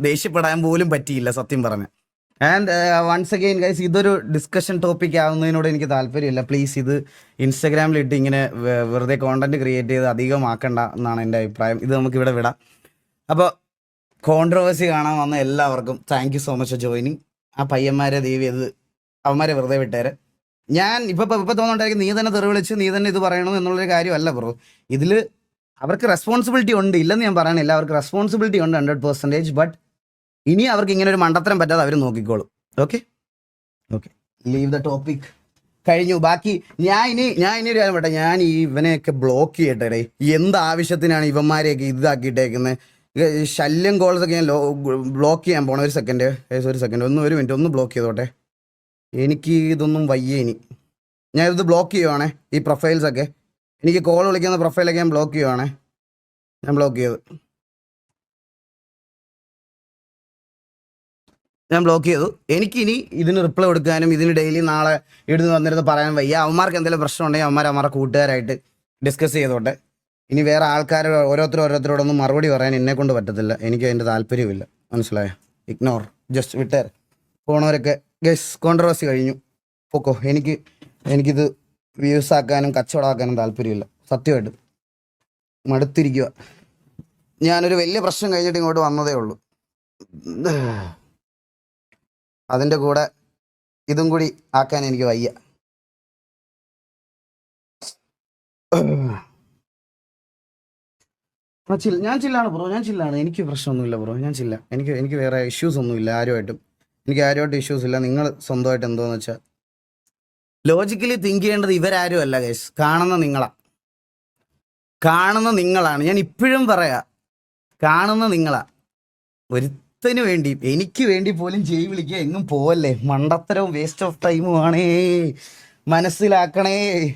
C: ദേഷ്യപ്പെടാൻ പോലും പറ്റിയില്ല സത്യം പറഞ്ഞ. ആൻഡ് വൺസ് അഗെയിൻ ഗൈസ് ഇതൊരു ഡിസ്കഷൻ ടോപ്പിക് ആവുന്നതിനോട് എനിക്ക് താല്പര്യമില്ല. പ്ലീസ് ഇത് ഇൻസ്റ്റഗ്രാമിൽ ഇട്ട് ഇങ്ങനെ വെറുതെ കോണ്ടന്റ് ക്രിയേറ്റ് ചെയ്ത് അധികമാക്കണ്ട എന്നാണ് എന്റെ അഭിപ്രായം. ഇത് നമുക്ക് ഇവിടെ വിടാം. അപ്പോൾ കോൺട്രവേഴ്സി കാണാൻ വന്ന എല്ലാവർക്കും thank you so much for joining ആ പയ്യന്മാരെ ദൈവം ഇത് അവന്മാരെ വെറുതെ വിട്ടേരെ. ഞാൻ ഇപ്പൊ ഇപ്പൊ തോന്നുന്നുണ്ടായിരിക്കും നീ തന്നെ തെറി വിളിച്ച് നീ തന്നെ ഇത് പറയണം എന്നുള്ളൊരു കാര്യമല്ല ബ്രോ. ഇതിൽ അവർക്ക് റെസ്പോൺസിബിലിറ്റി ഉണ്ട്. ഇല്ലെന്ന് ഞാൻ പറയണില്ല. അവർക്ക് റെസ്പോൺസിബിലിറ്റി ഉണ്ട് ഹൺഡ്രഡ് പെർസെന്റേജ് ബട്ട് ഇനി അവർക്ക് ഇങ്ങനെ ഒരു മണ്ടത്തരം പറ്റാതെ അവർ നോക്കിക്കോളും. Okay okay leave the topic കഴിഞ്ഞു. ബാക്കി ഞാൻ ഇനി ഞാൻ ഇനി ഒരു കാര്യം പറയട്ടെ. ഞാൻ ഈ ഇവനെയൊക്കെ ബ്ലോക്ക് ചെയ്യട്ടെ എന്ത് ആവശ്യത്തിനാണ് ഇവന്മാരെയൊക്കെ ഇതാക്കിയിട്ടേക്കുന്നത് ശല്യം കോൾസ് ഒക്കെ ഞാൻ ബ്ലോക്ക് ചെയ്യാൻ പോണ ഒരു സെക്കൻഡ് ഒരു സെക്കൻഡ് ഒന്ന് ഒരു മിനിറ്റ് ഒന്ന് ബ്ലോക്ക് ചെയ്തോട്ടെ. എനിക്ക് ഇതൊന്നും വയ്യ ഇനി. ഞാൻ ഇത് ബ്ലോക്ക് ചെയ്യുവാണേ ഈ പ്രൊഫൈൽസൊക്കെ എനിക്ക് കോൾ വിളിക്കുന്ന പ്രൊഫൈലൊക്കെ ഞാൻ ബ്ലോക്ക് ചെയ്യുവാണേ. ഞാൻ ബ്ലോക്ക് ചെയ്തു. ഞാൻ ബ്ലോക്ക് ചെയ്തു. എനിക്കിനി ഇതിന് റിപ്ലൈ കൊടുക്കാനും ഇതിന് ഡെയിലി നാളെ ഇവിടുന്ന് വന്നിരുന്ന് പറയാൻ വയ്യ. അവന്മാർക്ക് എന്തെങ്കിലും പ്രശ്നം ഉണ്ടെങ്കിൽ അവന്മാർ അവന്മാരെ കൂട്ടുകാരായിട്ട് ഡിസ്കസ് ചെയ്തോട്ടെ. ഇനി വേറെ ആൾക്കാർ ഓരോരുത്തർ ഓരോരുത്തരോടൊന്നും മറുപടി പറയാൻ എന്നെ കൊണ്ട് പറ്റത്തില്ല. എനിക്ക് അതിന്റെ താല്പര്യമില്ല മനസ്സിലായോ? ഇഗ്നോർ ജസ്റ്റ് വിട്ടേർ പോണവരൊക്കെ ഗസ് കോൺട്രവേഴ്സി കഴിഞ്ഞു. പൊക്കോ. എനിക്ക് എനിക്കിത് വ്യൂസ് ആക്കാനും കച്ചവടമാക്കാനും താല്പര്യമില്ല. സത്യമായിട്ട്. മടുത്തിരിക്കുക ഞാനൊരു വലിയ പ്രശ്നം കഴിഞ്ഞിട്ട് ഇങ്ങോട്ട് വന്നതേ ഉള്ളൂ. അതിന്റെ കൂടെ ഇതും കൂടി ആക്കാൻ എനിക്ക് വയ്യ. ഞാൻ ചില്ലാണ് ബ്രോ ഞാൻ ചില്ലാണ്. എനിക്ക് പ്രശ്നമൊന്നുമില്ല ബ്രോ ഞാൻ ചില്ല. എനിക്ക് എനിക്ക് വേറെ ഇഷ്യൂസ് ഒന്നുമില്ല ആരുമായിട്ടും. എനിക്ക് ആരുമായിട്ട് ഇഷ്യൂസ് ഇല്ല നിങ്ങൾ സ്വന്തമായിട്ട് എന്തോന്ന് വെച്ചാൽ ലോജിക്കലി തിങ്ക് ചെയ്യേണ്ടത് ഇവരാരും അല്ല ഗൈസ് കാണുന്ന നിങ്ങളാ. കാണുന്ന നിങ്ങളാണ്. ഞാൻ ഇപ്പോഴും പറയാ കാണുന്ന നിങ്ങളാ. ഒരുത്തന് വേണ്ടി എനിക്ക് വേണ്ടി പോലും ജയ് വിളിക്കുക എങ്ങും പോവല്ലേ. മണ്ടത്തരവും വേസ്റ്റ് ഓഫ് ടൈമും ആണേ. മനസ്സിലാക്കണേ.